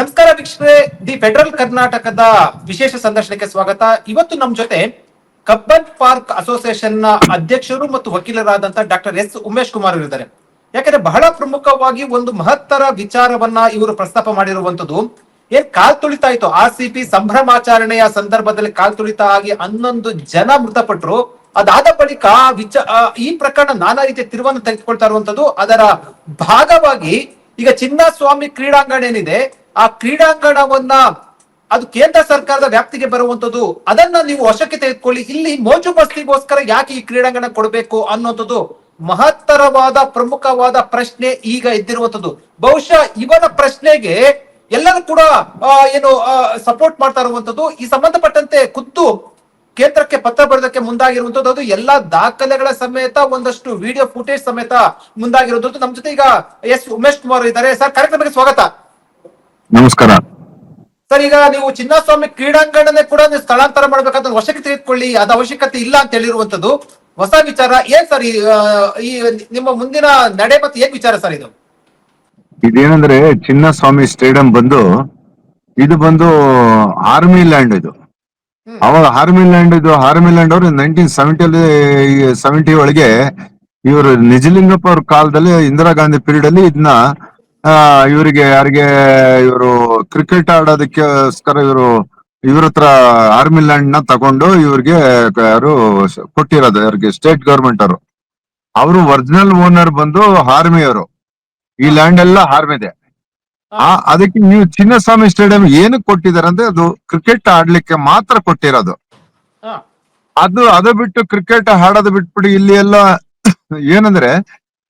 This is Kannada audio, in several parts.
ನಮಸ್ಕಾರ ವೀಕ್ಷಕರೇ ದಿ ಫೆಡರಲ್ ಕರ್ನಾಟಕದ ವಿಶೇಷ ಸಂದರ್ಶನಕ್ಕೆ ಸ್ವಾಗತ. ಇವತ್ತು ನಮ್ಮ ಜೊತೆ ಕಬ್ಬನ್ ಪಾರ್ಕ್ ಅಸೋಸಿಯೇಷನ್ನ ಅಧ್ಯಕ್ಷರು ಮತ್ತು ವಕೀಲರಾದಂತ ಡಾಕ್ಟರ್ ಎಸ್ ಉಮೇಶ್ ಕುಮಾರ್ ಇದ್ದಾರೆ. ಯಾಕಂದ್ರೆ ಬಹಳ ಪ್ರಮುಖವಾಗಿ ಒಂದು ಮಹತ್ತರ ವಿಚಾರವನ್ನ ಇವರು ಪ್ರಸ್ತಾಪ ಮಾಡಿರುವಂತದ್ದು ಏನ್ ಕಾಲ್ ತುಳಿತಾ ಇತ್ತು? ಆರ್ ಸಿ ಪಿ ಸಂಭ್ರಮಾಚರಣೆಯ ಸಂದರ್ಭದಲ್ಲಿ ಕಾಲ್ ತುಳಿತ ಆಗಿ ಹನ್ನೊಂದು ಜನ ಮೃತಪಟ್ಟರು ಅದಾದ ಬಳಿಕ ವಿಚ ಆ, ಈ ಪ್ರಕರಣ ನಾನಾ ರೀತಿಯ ತಿರುವನ್ನು ತೆಗೆದುಕೊಳ್ತಾ ಇರುವಂತದ್ದು ಅದರ ಭಾಗವಾಗಿ ಈಗ ಚಿನ್ನಸ್ವಾಮಿ ಕ್ರೀಡಾಂಗಣ ಏನಿದೆ ಆ ಕ್ರೀಡಾಂಗಣವನ್ನ ಅದು ಕೇಂದ್ರ ಸರ್ಕಾರದ ವ್ಯಾಪ್ತಿಗೆ ಬರುವಂತದ್ದು, ಅದನ್ನ ನೀವು ವಶಕ್ಕೆ ತೆಗೆದುಕೊಳ್ಳಿ. ಇಲ್ಲಿ ಮೋಜು ಮಸ್ತಿಗೋಸ್ಕರ ಯಾಕೆ ಈ ಕ್ರೀಡಾಂಗಣ ಕೊಡಬೇಕು ಅನ್ನುವಂಥದ್ದು ಮಹತ್ತರವಾದ, ಪ್ರಮುಖವಾದ ಪ್ರಶ್ನೆ ಈಗ ಎದ್ದಿರುವಂತದ್ದು ಬಹುಶಃ ಇವನ ಪ್ರಶ್ನೆಗೆ ಎಲ್ಲರೂ ಕೂಡ ಏನು ಸಪೋರ್ಟ್ ಮಾಡ್ತಾ ಇರುವಂತದ್ದು ಈ ಸಂಬಂಧಪಟ್ಟಂತೆ ಖುದ್ದು ಕೇಂದ್ರಕ್ಕೆ ಪತ್ರ ಬರೆದಕ್ಕೆ ಮುಂದಾಗಿರುವಂತದ್ದು ಅದು ಎಲ್ಲಾ ದಾಖಲೆಗಳ ಸಮೇತ, ಒಂದಷ್ಟು ವಿಡಿಯೋ ಫುಟೇಜ್ ಸಮೇತ ಮುಂದಾಗಿರುವಂತದ್ದು ನಮ್ ಜೊತೆ ಈಗ ಎಸ್ ಉಮೇಶ್ ಕುಮಾರ್ ಇದ್ದಾರೆ. ಸರ್, ಕಾರ್ಯಕ್ರಮಕ್ಕೆ ಸ್ವಾಗತ. ನಮಸ್ಕಾರ. ಸರ್ ಈಗ ನೀವು ಚಿನ್ನಸ್ವಾಮಿ ಕ್ರೀಡಾಂಗಣನೇ ಕೂಡ ನೀವು ಸ್ಥಳಾಂತರ ಮಾಡ್ಬೇಕಂತ ವಶಕ್ಕೆ ತೆಗೆದುಕೊಳ್ಳಿ ಅದ ಅವಶ್ಯಕತೆ ಇಲ್ಲ ಅಂತ ಹೇಳಿರುವಂತದ್ದು ಹೊಸ ವಿಚಾರ ಏನ್ ಸರ್ ಈ ನಿಮ್ಮ ಮುಂದಿನ ನಡೆ ಮತ್ತೆ ಏನ್ ವಿಚಾರ ಸರ್ ಇದು? ಇದೇನಂದ್ರೆ ಚಿನ್ನಸ್ವಾಮಿ ಸ್ಟೇಡಿಯಂ ಬಂದು ಇದು ಬಂದು ಆರ್ಮಿ ಲ್ಯಾಂಡ್ ಇದು. ಅವಾಗ ಆರ್ಮಿ ಲ್ಯಾಂಡ್ ಇದು ಆರ್ಮಿ ಲ್ಯಾಂಡ್ ಅವರು ನೈನ್ಟೀನ್ ಸೆವೆಂಟಿಯಲ್ಲಿ ಸೆವೆಂಟಿ ಒಳಗೆ ಇವರು ನಿಜಲಿಂಗಪ್ಪ ಅವ್ರ ಕಾಲದಲ್ಲಿ ಇಂದಿರಾ ಗಾಂಧಿ ಪೀರಿಯಡ್ ಅಲ್ಲಿ ಇದನ್ನ ಇವರಿಗೆ ಯಾರಿಗೆ ಇವರು ಕ್ರಿಕೆಟ್ ಆಡೋದಕ್ಕೋಸ್ಕರ ಇವರು ಇವ್ರ ಹತ್ರ ಆರ್ಮಿ ಲ್ಯಾಂಡ್ನ ತಗೊಂಡು ಇವ್ರಿಗೆ ಯಾರು ಕೊಟ್ಟಿರೋದು ಯಾರಿಗೆ ಸ್ಟೇಟ್ ಗವರ್ಮೆಂಟ್ ಅವರು. ಅವರು ಒರಿಜಿನಲ್ ಓನರ್ ಬಂದು ಆರ್ಮಿ ಅವರು. ಈ ಲ್ಯಾಂಡ್ ಎಲ್ಲ ಆರ್ಮಿದೆ ಆ ಅದಕ್ಕೆ ನೀವು ಚಿನ್ನಸ್ವಾಮಿ ಸ್ಟೇಡಿಯಂ ಏನಕ್ಕೆ ಕೊಟ್ಟಿದ್ದಾರೆ ಅಂದ್ರೆ ಅದು ಕ್ರಿಕೆಟ್ ಆಡ್ಲಿಕ್ಕೆ ಮಾತ್ರ ಕೊಟ್ಟಿರೋದು. ಅದು ಅದು ಬಿಟ್ಟು ಕ್ರಿಕೆಟ್ ಆಡೋದು ಬಿಟ್ಬಿಡಿ ಇಲ್ಲಿ ಎಲ್ಲ ಏನಂದ್ರೆ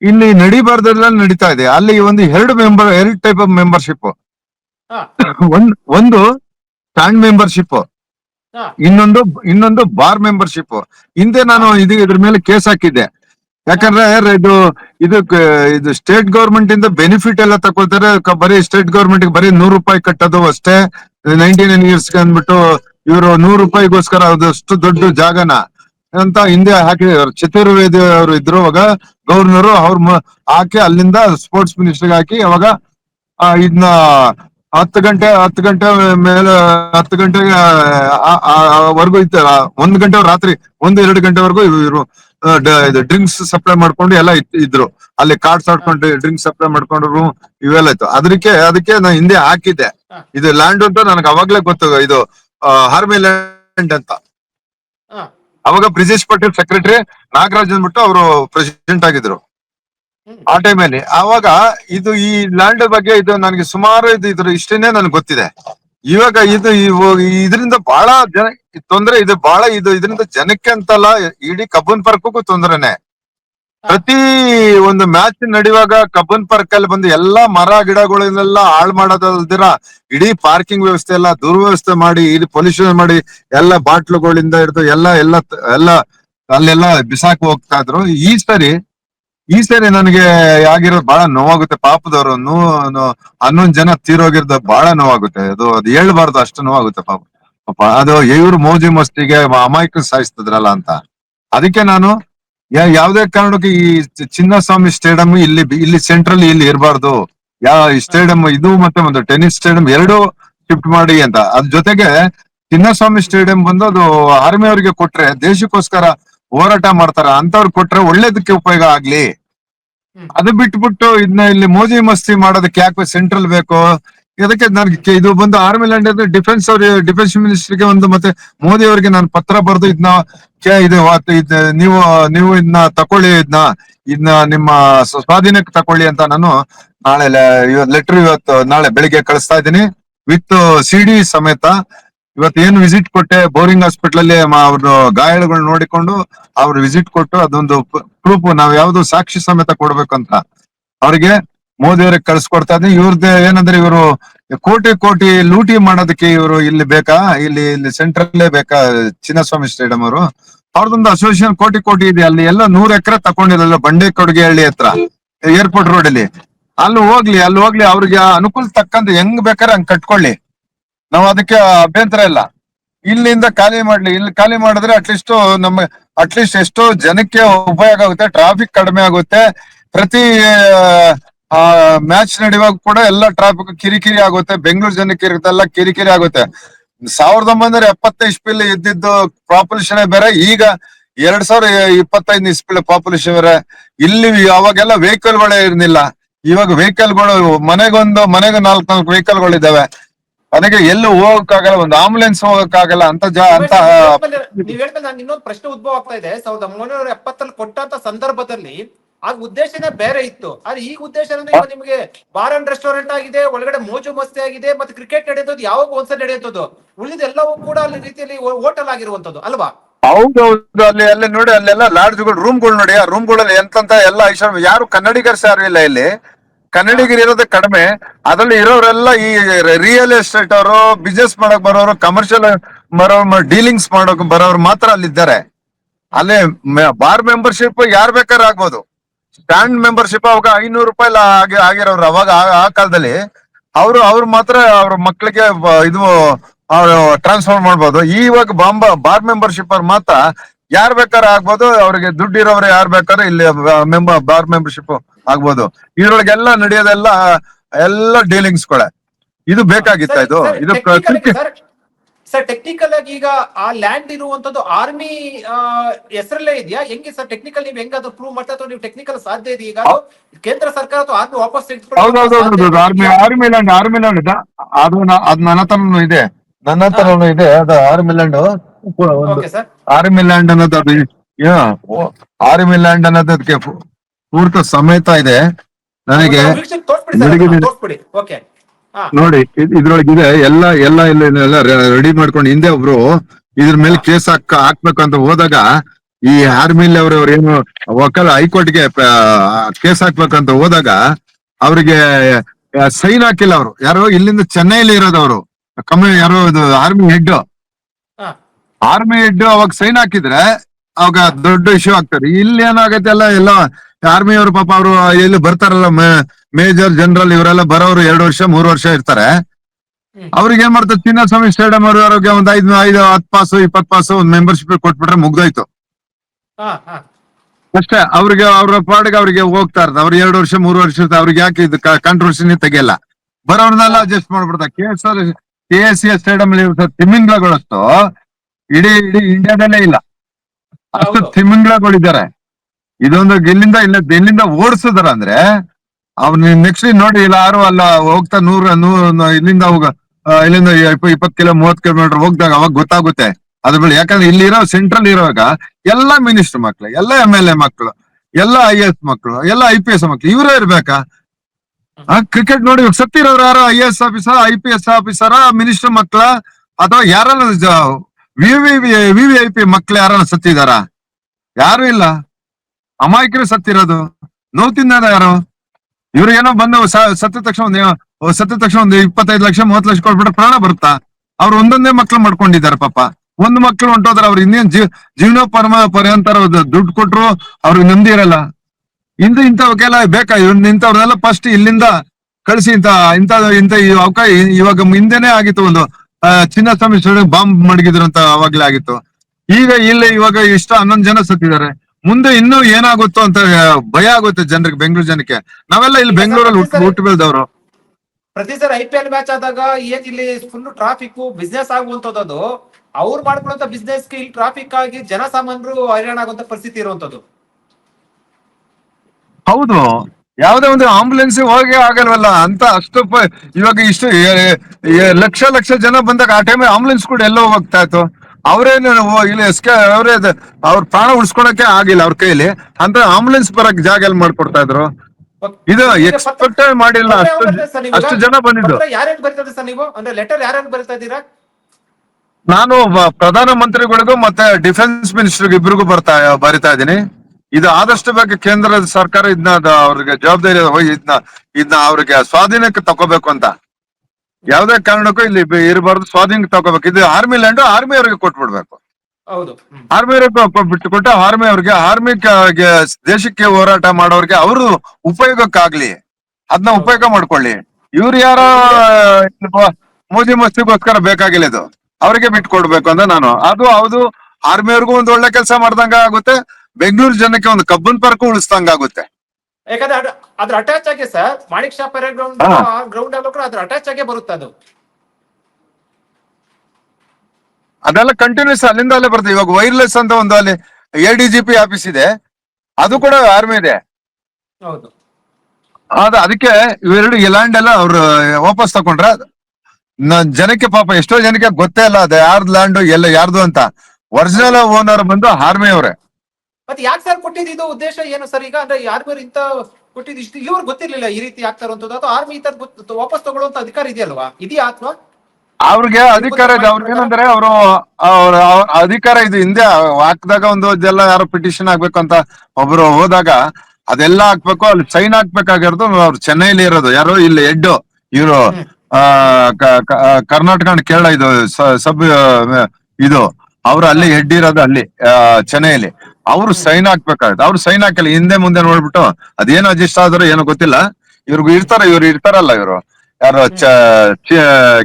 ಇಲ್ಲಿ ನಡಿಬಾರ್ದೆಲ್ಲ ನಡೀತಾ ಇದೆ. ಅಲ್ಲಿ ಒಂದು ಎರಡು ಮೆಂಬರ್ ಎರಡು ಟೈಪ್ ಆಫ್ ಮೆಂಬರ್ಶಿಪ್ ಒಂದು ಒಂದ್ ಸ್ಟ್ಯಾಂಡ್ ಮೆಂಬರ್ಶಿಪ್. ಇನ್ನೊಂದು ಇನ್ನೊಂದು ಬಾರ್ ಮೆಂಬರ್ಶಿಪ್ ಹಿಂದೆ ನಾನು ಇದು ಇದ್ರ ಮೇಲೆ ಕೇಸ್ ಹಾಕಿದ್ದೆ. ಯಾಕಂದ್ರೆ ಇದು ಇದು ಇದು ಸ್ಟೇಟ್ ಗೌರ್ಮೆಂಟ್ ಇಂದ ಬೆನಿಫಿಟ್ ಎಲ್ಲ ತಗೊಳ್ತಾರೆ ಬರೀ ಸ್ಟೇಟ್ ಗೌರ್ಮೆಂಟ್ ಬರೀ ನೂರು ರೂಪಾಯಿ ಕಟ್ಟೋದು ಅಷ್ಟೇ. ನೈನ್ಟಿ ನೈನ್ ಇಯರ್ಸ್ ಅಂದ್ಬಿಟ್ಟು ಇವರು ನೂರು ರೂಪಾಯಿಗೋಸ್ಕರ ಅದಷ್ಟು ದೊಡ್ಡ ಜಾಗನ ಅಂತ ಹಿಂದೆ ಹಾಕಿದ್ರು ಚತುರ್ವೇದಿ ಅವರು ಇದ್ರು ಅವಾಗ ಗವರ್ನರ್ ಅವ್ರ ಹಾಕಿ ಅಲ್ಲಿಂದ ಸ್ಪೋರ್ಟ್ಸ್ ಮಿನಿಸ್ಟರ್ ಹಾಕಿ ಅವಾಗ ಇದನ್ನ ಹತ್ತು ಗಂಟೆ ಹತ್ತು ಗಂಟೆ ಮೇಲೆ, ಹತ್ತು ಗಂಟೆಗೆ ವರ್ಗು ಇತ್ತು. ಒಂದ್ ಗಂಟೆ ರಾತ್ರಿ, ಒಂದ್ ಎರಡು ಗಂಟೆವರೆಗೂ ಇವರು ಡ್ರಿಂಕ್ಸ್ ಸಪ್ಲೈ ಮಾಡ್ಕೊಂಡು ಎಲ್ಲ ಇದ್ರು. ಅಲ್ಲಿ ಕಾರ್ಡ್ಸ್ ಆಡ್ಕೊಂಡು ಡ್ರಿಂಕ್ಸ್ ಸಪ್ಲೈ ಮಾಡ್ಕೊಂಡ್ರು ಇವೆಲ್ಲ ಇತ್ತು. ಅದಕ್ಕೆ ಅದಕ್ಕೆ ನಾನು ಹಿಂದೆ ಹಾಕಿದ್ದೆ. ಇದು ಲ್ಯಾಂಡ್ ಅಂತ ನನಗೆ ಅವಾಗ್ಲೇ ಗೊತ್ತು. ಇದು ಹಾರ್ಮಿ ಲ್ಯಾಂಡ್ ಅಂತ. ಅವಾಗ ಬ್ರಿಜೇಶ್ ಪಟೇಲ್ ಸೆಕ್ರೆಟರಿ ನಾಗರಾಜ್ ಅಂದ್ಬಿಟ್ಟು ಅವರು ಪ್ರೆಸಿಡೆಂಟ್ ಆಗಿದ್ರು. ಆ ಟೈಮಲ್ಲಿ ಅವಾಗ ಇದು ಈ ಲ್ಯಾಂಡ್ ಬಗ್ಗೆ ಇದು ನನಗೆ ಸುಮಾರು ಇದು ಇದ್ರ ಇಷ್ಟನೇ ನನಗೆ ಗೊತ್ತಿದೆ ಇವಾಗ ಇದು ಇದರಿಂದ ಬಹಳ ಜನ, ತೊಂದ್ರೆ ಇದು ಬಹಳ ಇದು, ಇದರಿಂದ ಜನಕ್ಕೆ ಅಂತಲ್ಲ, ಇಡೀ ಕಬ್ಬನ್ ಪಾರ್ಕ್ಗೂ ತೊಂದ್ರೆನೆ ಪ್ರತಿ ಒಂದು ಮ್ಯಾಚ್ ನಡೆಯುವಾಗ ಕಬ್ಬನ್ ಪಾರ್ಕ್ ಅಲ್ಲಿ ಬಂದು ಎಲ್ಲಾ ಮರ ಗಿಡಗಳನ್ನೆಲ್ಲ ಹಾಳು ಮಾಡೋದಲ್ದಿರ ಇಡೀ ಪಾರ್ಕಿಂಗ್ ವ್ಯವಸ್ಥೆ ಎಲ್ಲ ದುರ್ವ್ಯವಸ್ಥೆ ಮಾಡಿ, ಇಲ್ಲಿ ಪೊಲ್ಯೂಷನ್ ಮಾಡಿ, ಎಲ್ಲ ಬಾಟ್ಲುಗಳಿಂದ ಹಿಡಿದು ಎಲ್ಲ ಎಲ್ಲ ಎಲ್ಲ ಅಲ್ಲೆಲ್ಲ ಬಿಸಾಕ್ ಹೋಗ್ತಾ ಇದ್ರು. ಈ ಸರಿ ಈ ಸರಿ ನನಗೆ ಆಗಿರೋದು ಬಹಳ ನೋವಾಗುತ್ತೆ. ಪಾಪದವರು ಹನ್ನೊಂದ್ ಜನ ತೀರೋಗಿರೋದು ಬಹಳ ನೋವಾಗುತ್ತೆ. ಅದು ಅದು ಹೇಳ್ಬಾರ್ದು, ಅಷ್ಟು ನೋವಾಗುತ್ತೆ ಪಾಪ. ಅದು, ಇವ್ರು ಮೋಜಿ ಮಸ್ತಿಗೆ ಅಮಾಯಕ ಸಾಯಿಸ್ತದ್ರಲ್ಲ ಅಂತ. ಅದಕ್ಕೆ ನಾನು ಯಾವ್ದೇ ಕಾರಣಕ್ಕೂ ಈ ಚಿನ್ನಸ್ವಾಮಿ ಸ್ಟೇಡಿಯಂ ಇಲ್ಲಿ ಇಲ್ಲಿ ಸೆಂಟ್ರಲ್ ಇಲ್ಲಿ ಇರಬಾರ್ದು. ಯಾ ಸ್ಟೇಡಿಯಂ ಇದು ಮತ್ತೆ ಒಂದು ಟೆನಿಸ್ ಸ್ಟೇಡಿಯಂ ಎರಡು ಶಿಫ್ಟ್ ಮಾಡಿ ಅಂತ. ಅದ್ ಜೊತೆಗೆ ಚಿನ್ನಸ್ವಾಮಿ ಸ್ಟೇಡಿಯಂ ಬಂದು ಅದು ಆರ್ಮಿ ಅವರಿಗೆ ಕೊಟ್ರೆ ದೇಶಕ್ಕೋಸ್ಕರ ಹೋರಾಟ ಮಾಡ್ತಾರ. ಅಂತವ್ರು ಕೊಟ್ರೆ ಒಳ್ಳೇದಕ್ಕೆ ಉಪಯೋಗ ಆಗ್ಲಿ. ಅದು ಬಿಟ್ಬಿಟ್ಟು ಇದನ್ನ ಇಲ್ಲಿ ಮೋಜಿ ಮಸ್ತಿ ಮಾಡೋದಕ್ಕೆ ಯಾಕೆ ಸೆಂಟ್ರಲ್ ಬೇಕು? ಇದಕ್ಕೆ ನನ್ಗೆ ಇದು ಬಂದು ಆರ್ಮಿ ಲ್ಯಾಂಡ್ ಅಂದ್ರೆ ಡಿಫೆನ್ಸ್ ಅವ್ರಿಗೆ ಡಿಫೆನ್ಸ್ ಮಿನಿಸ್ಟರ್ಗೆ ಒಂದು ಮತ್ತೆ ಮೋದಿ ಅವರಿಗೆ ನಾನು ಪತ್ರ ಬರೆದು ಇದನ್ನ ಇದು ನೀವು ನೀವು ಇದನ್ನ ತಕೊಳ್ಳಿ ಇದನ್ನ ಇದನ್ನ ನಿಮ್ಮ ಸ್ವ- ಸ್ವಾಧೀನಕ್ಕೆ ತಕೊಳ್ಳಿ ಅಂತ ನಾನು ನಾಳೆ ಲೆಟರ್ ಇವತ್ತು ನಾಳೆ ಬೆಳಿಗ್ಗೆ ಕಳಿಸ್ತಾ ಇದ್ದೀನಿ. ವಿತ್ ಸಿಡಿ ಸಮೇತ ಇವತ್ತು ಏನು ವಿಸಿಟ್ ಕೊಟ್ಟೆ, ಬೋರಿಂಗ್ ಹಾಸ್ಪಿಟಲ್ ಅಲ್ಲಿ ಅವ್ರ ಗಾಯಗಳು ನೋಡಿಕೊಂಡು ಅವ್ರು ವಿಸಿಟ್ ಕೊಟ್ಟು ಅದೊಂದು ಪ್ರೂಫ್ ನಾವ್ ಯಾವ್ದು ಸಾಕ್ಷಿ ಸಮೇತ ಕೊಡ್ಬೇಕಂತ. ಅವ್ರಿಗೆ ಮೋದಿ ಅವ್ರಿಗೆ ಕಳ್ಸಿಕೊಡ್ತಾ ಇದ್ದೀನಿ ಇವ್ರದ್ದೇ ಏನಂದ್ರೆ ಇವರು ಕೋಟಿ ಕೋಟಿ ಲೂಟಿ ಮಾಡೋದಕ್ಕೆ ಇವರು ಇಲ್ಲಿ ಬೇಕಾ? ಇಲ್ಲಿ ಇಲ್ಲಿ ಸೆಂಟ್ರಲ್ಲೇ ಬೇಕಾ ಚಿನ್ನಸ್ವಾಮಿ ಸ್ಟೇಡಿಯಂ ಅವರು? ಅವ್ರದೊಂದು ಅಸೋಸಿಯೇಷನ್ ಕೋಟಿ ಕೋಟಿ ಇದೆ. ಅಲ್ಲಿ ಎಲ್ಲ ನೂರ್ ಎಕರೆ ತಕೊಂಡಿರಲ್ಲ ಬಂಡೆ ಕೊಡುಗೆ ಹಳ್ಳಿ ಹತ್ರ ಏರ್ಪೋರ್ಟ್ ರೋಡ್ ಅಲ್ಲಿ. ಅಲ್ಲಿ ಹೋಗ್ಲಿ ಅಲ್ಲಿ ಹೋಗ್ಲಿ, ಅವ್ರಿಗೆ ಅನುಕೂಲ ತಕ್ಕಂತ ಹೆಂಗ್ ಬೇಕಾದ್ರೆ ಹಂಗ್ ಕಟ್ಕೊಳ್ಳಿ. ನಾವು ಅದಕ್ಕೆ ಅಭ್ಯಂತರ ಇಲ್ಲ. ಇಲ್ಲಿಂದ ಖಾಲಿ ಮಾಡ್ಲಿ. ಇಲ್ಲಿ ಖಾಲಿ ಮಾಡಿದ್ರೆ ಅಟ್ಲೀಸ್ಟ್ ನಮ್ಮ ಅಟ್ಲೀಸ್ಟ್ ಎಷ್ಟೋ ಜನಕ್ಕೆ ಉಪಯೋಗ ಆಗುತ್ತೆ ಟ್ರಾಫಿಕ್ ಕಡಿಮೆ ಆಗುತ್ತೆ. ಪ್ರತಿ ಆ, ಮ್ಯಾಚ್ ನಡೆಯುವಾಗ ಕೂಡ ಎಲ್ಲ ಟ್ರಾಫಿಕ್ ಕಿರಿಕಿರಿ ಆಗುತ್ತೆ. ಬೆಂಗಳೂರು ಜನಕ್ಕೆ ಇರುತ್ತೆಲ್ಲ ಕಿರಿಕಿರಿ ಆಗುತ್ತೆ. ಸಾವಿರದ ಒಂಬೈನೂರ ಎಪ್ಪತ್ತೈದು ಇಸ್ಪಿಲ್ ಇದ್ದಿದ್ದು ಪಾಪ್ಯುಲೇಷನ್ ಬೇರೆ. ಈಗ ಎರಡ್ ಸಾವಿರ ಇಪ್ಪತ್ತೈದು ಇಸ್ಪಿಲ್ ಪಾಪ್ಯುಲೇಷನ್ ಬೇರೆ. ಇಲ್ಲಿ ಅವಾಗೆಲ್ಲ ವೆಹಿಕಲ್ ಗಳೇ ಇರ್ಲಿಲ್ಲ. ಇವಾಗ ವೆಹಿಕಲ್ಗಳು ಮನೆಗೊಂದು ಮನೆಗೆ ನಾಲ್ಕು ನಾಲ್ಕು ವೆಹಿಕಲ್ಗಳು ಇದಾವೆ ಅದಕ್ಕೆ ಎಲ್ಲೂ ಹೋಗಕ್ಕಾಗಲ್ಲ ಒಂದು ಆಂಬುಲೆನ್ಸ್ ಹೋಗಕ್ಕಾಗಲ್ಲ ಅಂತ ಜಾ ಅಂತ ನೀವ್ ಹೇಳ್ತಾ ನಾನು ಇನ್ನೊಂದು ಪ್ರಶ್ನೆ ಉದ್ಭವ ಆಗ್ತಾ ಇದೆ. ಸಾವಿರದ ಒಂಬೈನೂರ ಎಪ್ಪತ್ತಲ್ಲಿ ಕೊಟ್ಟಂತ ಸಂದರ್ಭದಲ್ಲಿ ಆ ಉದ್ದೇಶನೇ ಬೇರೆ ಇತ್ತು. ಆದ್ರೆ ಈಗ ಉದ್ದೇಶ ನಿಮಗೆ ಬಾರ್ ಅಂಡ್ ರೆಸ್ಟೋರೆಂಟ್ ಆಗಿದೆ ಒಳಗಡೆ ಮೋಜು ಮಸ್ತಿ ಆಗಿದೆ ಮತ್ತೆ ಕ್ರಿಕೆಟ್ ನಡೆಯೋದು ಯಾವಾಗ ಒಂದ್ಸಲ ನಡೆಯುತ್ತದು ಉಳಿದೆಲ್ಲವೂ ಕೂಡ ಅಲ್ಲಿ ರೀತಿಯಲ್ಲಿ ಹೋಟೆಲ್ ಆಗಿರುವಂತದ್ದು ಅಲ್ವಾ? ಹೌದೌದು ಅಲ್ಲಿ ಅಲ್ಲಿ ನೋಡಿ ಅಲ್ಲೆಲ್ಲ ಲಾಡ್ಜ್ಗಳು ರೂಮ್ಗಳು ನೋಡಿ ಆ ರೂಮ್ಗಳಲ್ಲಿ ಎಂತಂತ ಎಲ್ಲ ಐಶ್ವರ್ಯ ಯಾರು ಕನ್ನಡಿಗರ್ಸ್ ಯಾರು ಇಲ್ಲ ಇಲ್ಲಿ. ಕನ್ನಡಿಗರು ಇರೋದೇ ಕಡಿಮೆ. ಅದ್ರಲ್ಲಿ ಇರೋರೆಲ್ಲ ಈ ರಿಯಲ್ ಎಸ್ಟೇಟ್ ಅವರು ಬಿಸ್ನೆಸ್ ಮಾಡಕ್ ಬರೋರು ಕಮರ್ಷಿಯಲ್ ಬರೋ ಡೀಲಿಂಗ್ಸ್ ಮಾಡೋಕ್ ಬರೋರು ಮಾತ್ರ ಅಲ್ಲಿದ್ದಾರೆ. ಅಲ್ಲೇ ಬಾರ್ ಮೆಂಬರ್ಶಿಪ್ ಯಾರ್ ಬೇಕಾದ್ರೆ ಆಗ್ಬೋದು. ಸ್ಟ್ಯಾಂಡ್ ಮೆಂಬರ್ಶಿಪ್ ಅವಾಗ ಐನೂರು ರೂಪಾಯಿ ಆಗಿ ಆಗಿರೋರು ಅವಾಗ ಆ- ಕಾಲದಲ್ಲಿ. ಅವರು ಅವ್ರು ಮಾತ್ರ ಅವ್ರ ಮಕ್ಕಳಿಗೆ ಇದು ಟ್ರಾನ್ಸ್ಫರ್ ಮಾಡ್ಬೋದು. ಇವಾಗ ಬಾಂಬ ಬಾರ್ ಮೆಂಬರ್ಶಿಪ್ ಅವ್ರು ಮಾತ್ರ ಯಾರ್ ಬೇಕಾದ್ರೆ ಆಗ್ಬೋದು. ಅವ್ರಿಗೆ ದುಡ್ಡು ಇರೋರು ಯಾರ್ ಬೇಕಾದ್ರೆ ಇಲ್ಲಿ ಮೆಂಬರ್ ಬಾರ್ ಮೆಂಬರ್ಶಿಪ್ ಆಗ್ಬೋದು. ಇದ್ರೊಳಗೆಲ್ಲ ನಡೆಯೋದೆಲ್ಲ ಎಲ್ಲ ಡೀಲಿಂಗ್ಸ್ ಗಳೇ. ಇದು ಬೇಕಾಗಿತ್ತ ಇದು? ಇದು ಸರ್ ಟೆಕ್ನಿಕಲ್ ಆಗಿ ಈಗ ಆ ಲ್ಯಾಂಡ್ ಇರುವಂತದ್ದು ಆರ್ಮಿ ಹೆಸರಲ್ಲೇ ಇದೆಯಾ? ಹೆಂಗೆ ಸರ್ ಟೆಕ್ನಿಕಲ್ ನೀವು ಹೆಂಗ್ ಅದು ಪ್ರೂವ್ ಮಾಡ್ತಾ ಅಥವಾ ನೀವು ಟೆಕ್ನಿಕಲ್ ಸಾಧ್ಯ ಇದೆ ಈಗ? ಕೇಂದ್ರ ಸರ್ಕಾರ ಅಥವಾ ಆರ್ಮಿ ವಾಪಸ್ ಹೌದೌದೌದು army army land army land ಇದೆ. ಅದು ಅದ್ ನನ್ನ ಹತ್ರನೂ ಇದೆ. ನನ್ನ ಹತ್ರನೂ ಇದೆ. ಅದು army land okay army land ಅನ್ನೋದು ಅದು ಆರ್ಮಿ ಲ್ಯಾಂಡ್ ಅನ್ನೋದು ಅದಕ್ಕೆ ಪೂರ್ತ ಸಮೇತ ಇದೆ. ನನಗೆ ನೋಡಿ ಇದ್- ಇದ್ರೊಳಗಿದೆ ಎಲ್ಲ ಎಲ್ಲ ಇಲ್ಲ ಎಲ್ಲ ರೆಡಿ ಮಾಡ್ಕೊಂಡು ಹಿಂದೆ ಒಬ್ರು ಇದ್ರ ಮೇಲೆ ಕೇಸ್ ಹಾಕ ಹಾಕ್ಬೇಕು ಅಂತ ಹೋದಾಗ ಈ ಆರ್ಮಿ ಅವರು ಏನು ಹೈಕೋರ್ಟ್ ಹೈಕೋರ್ಟ್ಗೆ ಕೇಸ್ ಹಾಕ್ಬೇಕಂತ ಹೋದಾಗ ಅವ್ರಿಗೆ ಸೈನ್ ಹಾಕಿಲ್ಲ ಅವರು. ಯಾರೋ ಇಲ್ಲಿಂದ ಚೆನ್ನೈಲಿ ಇರೋದವ್ರು ಕಮ್ಮಿ ಯಾರೋ ಇದು ಆರ್ಮಿ ಹೆಡ್ ಆರ್ಮಿ ಹೆಡ್ ಅವಾಗ ಸೈನ್ ಹಾಕಿದ್ರೆ ಅವಾಗ ದೊಡ್ಡ ಇಶ್ಯೂ ಆಗ್ತಾರೆ ಇಲ್ಲಿ ಏನಾಗತ್ತೆ ಎಲ್ಲ ಎಲ್ಲ ಆರ್ಮಿ ಅವರು ಪಾಪ ಅವರು ಎಲ್ಲಿ ಬರ್ತಾರಲ್ಲ ಮೇಜರ್ ಜನರಲ್ ಇವರೆಲ್ಲ ಬರೋರು ಎರಡು ವರ್ಷ ಮೂರು ವರ್ಷ ಇರ್ತಾರೆ. ಅವ್ರಿಗೆ ಏನ್ ಮಾಡ್ತಾರೆ? ಚಿನ್ನಸ್ವಾಮಿ ಸ್ಟೇಡಿಯಂ ಅವ್ರಿಗೆ ಒಂದ್ ಐದು ಐದು ಹತ್ ಪಾಸು ಇಪ್ಪತ್ ಪಾಸು ಒಂದ್ ಮೆಂಬರ್ಶಿಪ್ ಕೊಟ್ಬಿಟ್ರೆ ಮುಗ್ದೋಯ್ತು. ಅಷ್ಟೇ ಅವ್ರಿಗೆ ಅವ್ರ ಪಾಡಿಗೆ ಅವ್ರಿಗೆ ಹೋಗ್ತಾ ಇರ್ತಾರೆ ಅವ್ರಿಗೆ ಎರಡು ವರ್ಷ ಮೂರು ವರ್ಷ ಇರ್ತಾರೆ. ಅವ್ರಿಗೆ ಯಾಕೆ ಇದು ಕಾಂಟ್ರವರ್ಸಿನೇ ತೆಗಿಯಲ್ಲ? ಬರೋರ್ನೆಲ್ಲ ಅಡ್ಜಸ್ಟ್ ಮಾಡ್ಬಿಡ್ತಾರೆ. K S R K S C stadium ತಿಮ್ಮಿಂಗ್ಲಗಳಷ್ಟು ಇಡೀ ಇಡೀ ಇಂಡಿಯಾದಲ್ಲೇ ಇಲ್ಲ. ಅಷ್ಟು ತಿಮ್ಮಿಂಗ್ಳಗಳಿದ್ದಾರೆ ತಿಮಿಂಗ್ಲಗಳಿದ್ದಾರೆ. ಇದೊಂದು ಇಲ್ಲಿಂದ ಇಲ್ಲ ಎಲ್ಲಿಂದ ಓಡಿಸಿದಾರ ಅಂದ್ರೆ ಅವ್ನ ನೆಕ್ಸ್ಟ್ ನೋಡಿ, ಇಲ್ಲ ಯಾರು ಅಲ್ಲ, ಹೋಗ್ತಾ ನೂರ ನೂರ ಇಲ್ಲಿಂದ ಹೋಗ. ಇಲ್ಲಿಂದ ಇಪ್ಪ- ಇಪ್ಪತ್ ಕಿಲೋ ಮೂವತ್ ಕಿಲೋಮೀಟರ್ ಹೋಗ್ದಾಗ ಅವಾಗ ಗೊತ್ತಾಗುತ್ತೆ. ಅದ್ರ ಮೇಲೆ ಯಾಕಂದ್ರೆ ಇಲ್ಲಿ ಇರೋ ಸೆಂಟ್ರಲ್ ಇರುವಾಗ ಎಲ್ಲಾ ಮಿನಿಸ್ಟರ್ ಮಕ್ಳು, ಎಲ್ಲ ಎಂ ಎಲ್ ಎ ಮಕ್ಕಳು ಎಲ್ಲ ಐ ಎಸ್ ಮಕ್ಕಳು ಎಲ್ಲ ಐ ಪಿ ಎಸ್ ಮಕ್ಳು, ಇವರೇ ಇರ್ಬೇಕಾ? ಕ್ರಿಕೆಟ್ ನೋಡಿ ಸತ್ತಿರೋರು ಯಾರು? I S officer I P S ಆಫೀಸರ minister ಮಕ್ಳ, ಅಥವಾ ಯಾರನ್ನ V V V V I P ಮಕ್ಳು ಯಾರನ್ನ ಸತ್ತಿದಾರ? ಯಾರು ಇಲ್ಲ. ಅಮಾಯಕರು ಸತ್ತಿರೋದು. ನೋವು ತಿನ್ನದ ಯಾರು? ಇವ್ರು ಏನೋ ಬಂದು ಸತ್ತ ತಕ್ಷಣ ಒಂದು ಸತ್ತ ತಕ್ಷಣ ಒಂದು ಇಪ್ಪತ್ತೈದು ಲಕ್ಷ, ಮೂವತ್ತು ಲಕ್ಷ ಕೊಟ್ಬಿಟ್ರೆ ಪ್ರಾಣ ಬರುತ್ತಾ? ಅವ್ರು ಒಂದೊಂದೇ ಮಕ್ಳು ಮಾಡ್ಕೊಂಡಿದ್ದಾರೆ ಪಾಪ. ಒಂದ್ ಮಕ್ಳು ಹೊಂಟೋದ್ರೆ ಅವ್ರು ಇನ್ನೇನ್ ಜೀವ ಜೀವನ ಪರಮ, ಪರ್ಯಂತರ ದುಡ್ಡು ಕೊಟ್ರು ಅವ್ರಿಗೆ ನೆಮ್ಮದಿ ಇರಲ್ಲ. ಇಂದ ಇಂಥವಕ್ಕೆಲ್ಲ ಬೇಕಾ? ಇವ್ ಇಂಥವ್ರನ್ನೆಲ್ಲ ಫಸ್ಟ್ ಇಲ್ಲಿಂದ ಕಳಿಸಿ ಇಂತ ಇಂತ ಇಂತ ಈ ಅವಕಾಶ, ಇವಾಗ ಹಿಂದೆನೆ ಆಗಿತ್ತು ಒಂದು ಚಿನ್ನಸ್ವಾಮಿ ಬಾಂಬ್ ಮಡಗಿದ್ರು ಅಂತ ಅವಾಗ್ಲೇ ಆಗಿತ್ತು. ಈಗ ಇಲ್ಲಿ ಇವಾಗ ಇಷ್ಟ ಹನ್ನೊಂದು ಜನ ಸತ್ತಿದ್ದಾರೆ. ಮುಂದೆ ಇನ್ನೂ ಏನಾಗುತ್ತೋ ಅಂತ ಭಯ ಆಗುತ್ತೆ ಜನರಿಗೆ ಬೆಂಗಳೂರು ಜನಕ್ಕೆ. ನಾವೆಲ್ಲ ಇಲ್ಲಿ ಬೆಂಗಳೂರಲ್ಲಿ ಹುಟ್ಟಿ ಹುಟ್ಟು ಬೆಳೆದವರು ಪ್ರತಿ sir I P L match ಆದಾಗ ಏನ್ ಇಲ್ಲಿ ಫುಲ್ ಟ್ರಾಫಿಕ್ ಬಿಸ್ನೆಸ್ ಆಗುವಂತದ್ದು ಅವ್ರು ಮಾಡ್ಕೊಳ್ಳುವಂತ ಬಿಸ್ನೆಸ್ ಇಲ್ಲಿ ಟ್ರಾಫಿಕ್ ಆಗಿ ಜನಸಾಮಾನ್ಯರು ಹೈರಾಣ ಆಗುವಂತ ಪರಿಸ್ಥಿತಿ ಇರುವಂತದ್ದು ಹೌದು. ಯಾವ್ದೇ ಒಂದು ಆಂಬುಲೆನ್ಸ್ ಹೋಗಿ ಆಗಲ್ವಲ್ಲ? ಅಂತ ಅಷ್ಟು ಇವಾಗ ಇಷ್ಟು ಲಕ್ಷ ಲಕ್ಷ ಜನ ಬಂದಾಗ ಆ ಟೈಮ್ ಆಂಬುಲೆನ್ಸ್ ಕೂಡ ಎಲ್ಲೋ ಹೋಗ್ತಾ ಇತ್ತು. ಅವ್ರೇನು ಇಲ್ಲಿ ಎಸ್ಕೆ ಅವರೇ ಅವ್ರ ಪ್ರಾಣ ಉಳಿಸ್ಕೊಳಕ್ಕೆ ಆಗಿಲ್ಲ ಅವ್ರ ಕೈಲಿ. ಅಂತ ಆಂಬುಲೆನ್ಸ್ ಬರಕ್ ಜಾಗ ಎಲ್ಲಿ ಮಾಡ್ಕೊಡ್ತಾ ಇದ್ರು? ಇದು ಎಕ್ಸ್ಪೆಕ್ಟ್ ಮಾಡಿಲ್ಲ ಅಷ್ಟು? ಅಷ್ಟು ಜನ ಬಂದಿದ್ದು. ಪತ್ರ ಯಾರ್ಯಾರು ಬರೀತಾರೆ ಸರ್ ನೀವು? ಅಂದ್ರೆ ಲೆಟರ್ ಯಾರ್ಯಾರು ಬರೀತಾ ಇದ್ದೀರಾ? ನಾನು ಪ್ರಧಾನ ಮಂತ್ರಿಗಳಿಗೂ ಮತ್ತೆ ಡಿಫೆನ್ಸ್ ಮಿನಿಸ್ಟರ್ ಇಬ್ರಿಗೂ ಬರ್ತಾ ಬರಿತಾ ಇದ್ದೀನಿ. ಇದು ಆದಷ್ಟು ಬಗ್ಗೆ ಕೇಂದ್ರ ಸರ್ಕಾರ ಇದನ್ನ ಅವ್ರಿಗೆ ಜವಾಬ್ದಾರಿ ಹೋಗಿ ಇದನ್ನ ಇದನ್ನ ಅವ್ರಿಗೆ ಸ್ವಾಧೀನಕ್ಕೆ ತಗೋಬೇಕು ಅಂತ. ಯಾವ್ದೇ ಕಾರಣಕ್ಕೂ ಇಲ್ಲಿ ಬ- ಇರಬಾರ್ದು. ಸ್ವಾಧೀನ ತಗೋಬೇಕು. ಇದು ಆರ್ಮಿ ಲ್ಯಾಂಡ್ ಆರ್ಮಿ ಅವ್ರಿಗೆ ಕೊಟ್ಬಿಡ್ಬೇಕು. ಹೌದು. ಹ್ಮ್. ಆರ್ಮಿ ಬಿಟ್ಟುಕೊಟ್ಟು ಬಿಟ್ಟು ಕೊಟ್ಟು ಆರ್ಮಿ ಅವ್ರಿಗೆ ಆರ್ಮಿ ದೇಶಕ್ಕೆ ಹೋರಾಟ ಮಾಡೋರಿಗೆ ಅವರು ಉಪಯೋಗಕ್ಕಾಗ್ಲಿ. ಅದನ್ನ ಉಪಯೋಗ ಮಾಡ್ಕೊಳ್ಳಿ. ಇವ್ರು ಯಾರೋ ಮೋದಿ ಬ- ಮಸ್ತಿಗೋಸ್ಕರ ಬೇಕಾಗಿಲ್ಲ ಇದು. ಅವರಿಗೆ ಬಿಟ್ಕೊಡ್ಬೇಕು ಅಂತ ನಾನು. ಅದು ಹೌದು ಆರ್ಮಿ ಅವ್ರಿಗೂ ಒಂದ್ ಒಳ್ಳೆ ಕೆಲಸ ಮಾಡ್ದಂಗ ಆಗುತ್ತೆ ಬೆಂಗಳೂರು ಜನಕ್ಕೆ ಒಂದು ಕಬ್ಬನ್ ಪಾರ್ಕ್ ಉಳಿಸ್ದಂಗ ಆಗುತ್ತೆ ಯಾಕಂದ್ರೆ ಅದ್- ಅದ್ರ ಅಟ್ಯಾಚ್ ಆಗಿ sir Manekshaw parade ground. Ground ಅಲ್ಲೂ ಕೂಡ ಅದ್ರ ಅಟ್ಯಾಚ್ ಆಗಿ ಬರುತ್ತೆ ಅದು. ಅದೆಲ್ಲ ಕಂಟಿನ್ಯೂಸ್ ಅಲ್ಲಿಂದ ಅಲ್ಲೇ ಬರ್ತದೆ ಇವಾಗ ವೈರ್ಲೆಸ್ ಅಂತ ಒಂದು ಅಲ್ಲಿ A D G P office ಇದೆ. ಅದು ಕೂಡ ಆರ್ಮಿ ಇದೆ. ಹೌದು. ಅದ ಅದಕ್ಕೆ ಇವೆರಡು ಲ್ಯಾಂಡ್ ಎಲ್ಲ ಅವ್ರು ವಾಪಸ್ ತಕೊಂಡ್ರ ಜನಕ್ಕೆ ಪಾಪ ಎಷ್ಟೋ ಜನಕ್ಕೆ ಗೊತ್ತೇ ಇಲ್ಲ ಅದ ಯಾರ್ದು ಲ್ಯಾಂಡ್ ಎಲ್ಲ ಯಾರ್ದು ಅಂತ. ಒರಿಜಿನಲ್ ಓನರ್ ಬಂದು ಆರ್ಮಿ ಅವರೇ. ಮತ್ತೆ ಯಾಕೆ ಸರ್ ಕೊಟ್ಟಿದ್ದು ಇದು ಉದ್ದೇಶ ಏನು ಸರ್ ಈಗ? ಅಂದ್ರೆ ಯಾರಿಗೂ ಇಂತ ಕೊಟ್ಟಿದ್ದು ಇಷ್ಟು ಇವ್ರಿಗೆ ಗೊತ್ತಿರ್ಲಿಲ್ಲ ಈ ರೀತಿ ಆಗ್ತಾರಂತದ್ದು ಅಥವಾ ಆರ್ಮಿ ಈ ತರ ವಾಪಸ್ ತಗೊಳ್ಳುವಂತ ಅಧಿಕಾರ ಇದೆಯಲ್ವಾ? ಇದೆಯಾ ಅಥವಾ ಅವ್ರಿಗೆ ಅಧಿಕಾರ ಇದೆ. ಅವ್ರಿಗೆ ಏನಂದ್ರೆ ಅವರು ಅವ್ರ ಅಧಿಕಾರ ಇದು. ಹಿಂದೆ ಹಾಕಿದಾಗ ಒಂದು ಇದೆಲ್ಲ ಯಾರು ಪಿಟಿಷನ್ ಆಗ್ಬೇಕು ಅಂತ ಒಬ್ರು ಹೋದಾಗ ಅದೆಲ್ಲ ಹಾಕ್ಬೇಕು. ಅಲ್ಲಿ ಸೈನ್ ಹಾಕ್ಬೇಕಾಗಿರೋದು ಅವ್ರು ಚೆನ್ನೈಲಿ ಇರೋದು. ಯಾರು ಇಲ್ಲಿ ಹೆಡ್ ಇವರು ಕರ್ನಾಟಕ and ಕೇರಳ ಇದು ಸಬ್ ಇದು. ಅವ್ರು ಅಲ್ಲಿ ಹೆಡ್ ಇರೋದು ಅಲ್ಲಿ ಚೆನ್ನೈಲಿ. ಅವ್ರು ಸೈನ್ ಹಾಕ್ಬೇಕಾಗುತ್ತೆ. ಅವ್ರು ಸೈನ್ ಹಾಕಲ್ಲ ಹಿಂದೆ ಮುಂದೆ ನೋಡ್ಬಿಟ್ಟು ಅದೇನು ಅಡ್ಜಸ್ಟ್ ಆದ್ರೂ ಏನೋ ಗೊತ್ತಿಲ್ಲ. ಇವ್ರಿಗೂ ಇರ್ತಾರ ಇವ್ರು ಇರ್ತಾರಲ್ಲ ಇವರು. ಯಾರು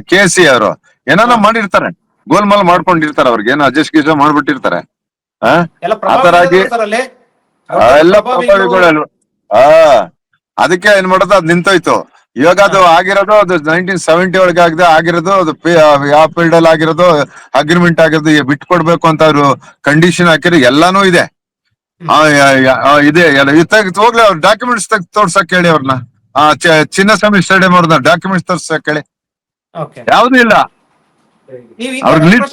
ಕೆ ಸಿ ಅವರು. ಏನಾನ ಮಾಡಿರ್ತಾರೆ. ಗೋಲ್ಮಾಲ್ ಮಾಡ್ಕೊಂಡಿರ್ತಾರೆ ಅವ್ರಿಗೆ. ಏನೋ ಅಡ್ಜಸ್ಟ್ ಗಿಜ್ ಮಾಡ್ಬಿಟ್ಟಿರ್ತಾರೆ. ಆ? ಎಲ್ಲ ಆಗಿ- ಪ್ರಭಾವಿಗಳು- ಆ ಅದಕ್ಕೆ ಏನ್ ಮಾಡೋದು? ಅದ್ ನಿಂತೋಯ್ತು. ಇವಾಗ ಅದು ಆಗಿರೋದು ಅದು ನೈನ್ಟೀನ್ ಸೆವೆಂಟಿ ಒಳಗೆ ಆಗದೆ ಆಗಿರೋದು ಅದು ಯಾವ ಫೀಲ್ಡ್ ಅಲ್ಲಿ ಆಗಿರೋದು ಅಗ್ರಿಮೆಂಟ್ ಆಗಿರೋದು ಬಿಟ್ಟು ಬಿಟ್ಕೊಡ್ಬೇಕು ಅಂತ ಅವ್ರು ಕಂಡೀಷನ್ ಹಾಕಿರೋ ಎಲ್ಲಾನು ಇದೆ. ಇದೆ ಹೋಗ್ಲಿ ಅವ್ರ ಡಾಕ್ಯುಮೆಂಟ್ಸ್ ತೆಗ್ದು ತೋರ್ಸಕ್ ಹೇಳಿ ಅವ್ರನ್ನ. ಚಿನ್ನಸ್ವಾಮಿ ಸ್ಟೇಡಿಯಂ ಅವ್ರನ್ನ ಡಾಕ್ಯುಮೆಂಟ್ಸ್ ತೋರ್ಸಕ್ ಹೇಳಿ. ಯಾವ್ದು ಇಲ್ಲ. ಅವ್ರ ಅವ್ರಿಗೆ ಲೀಡ್?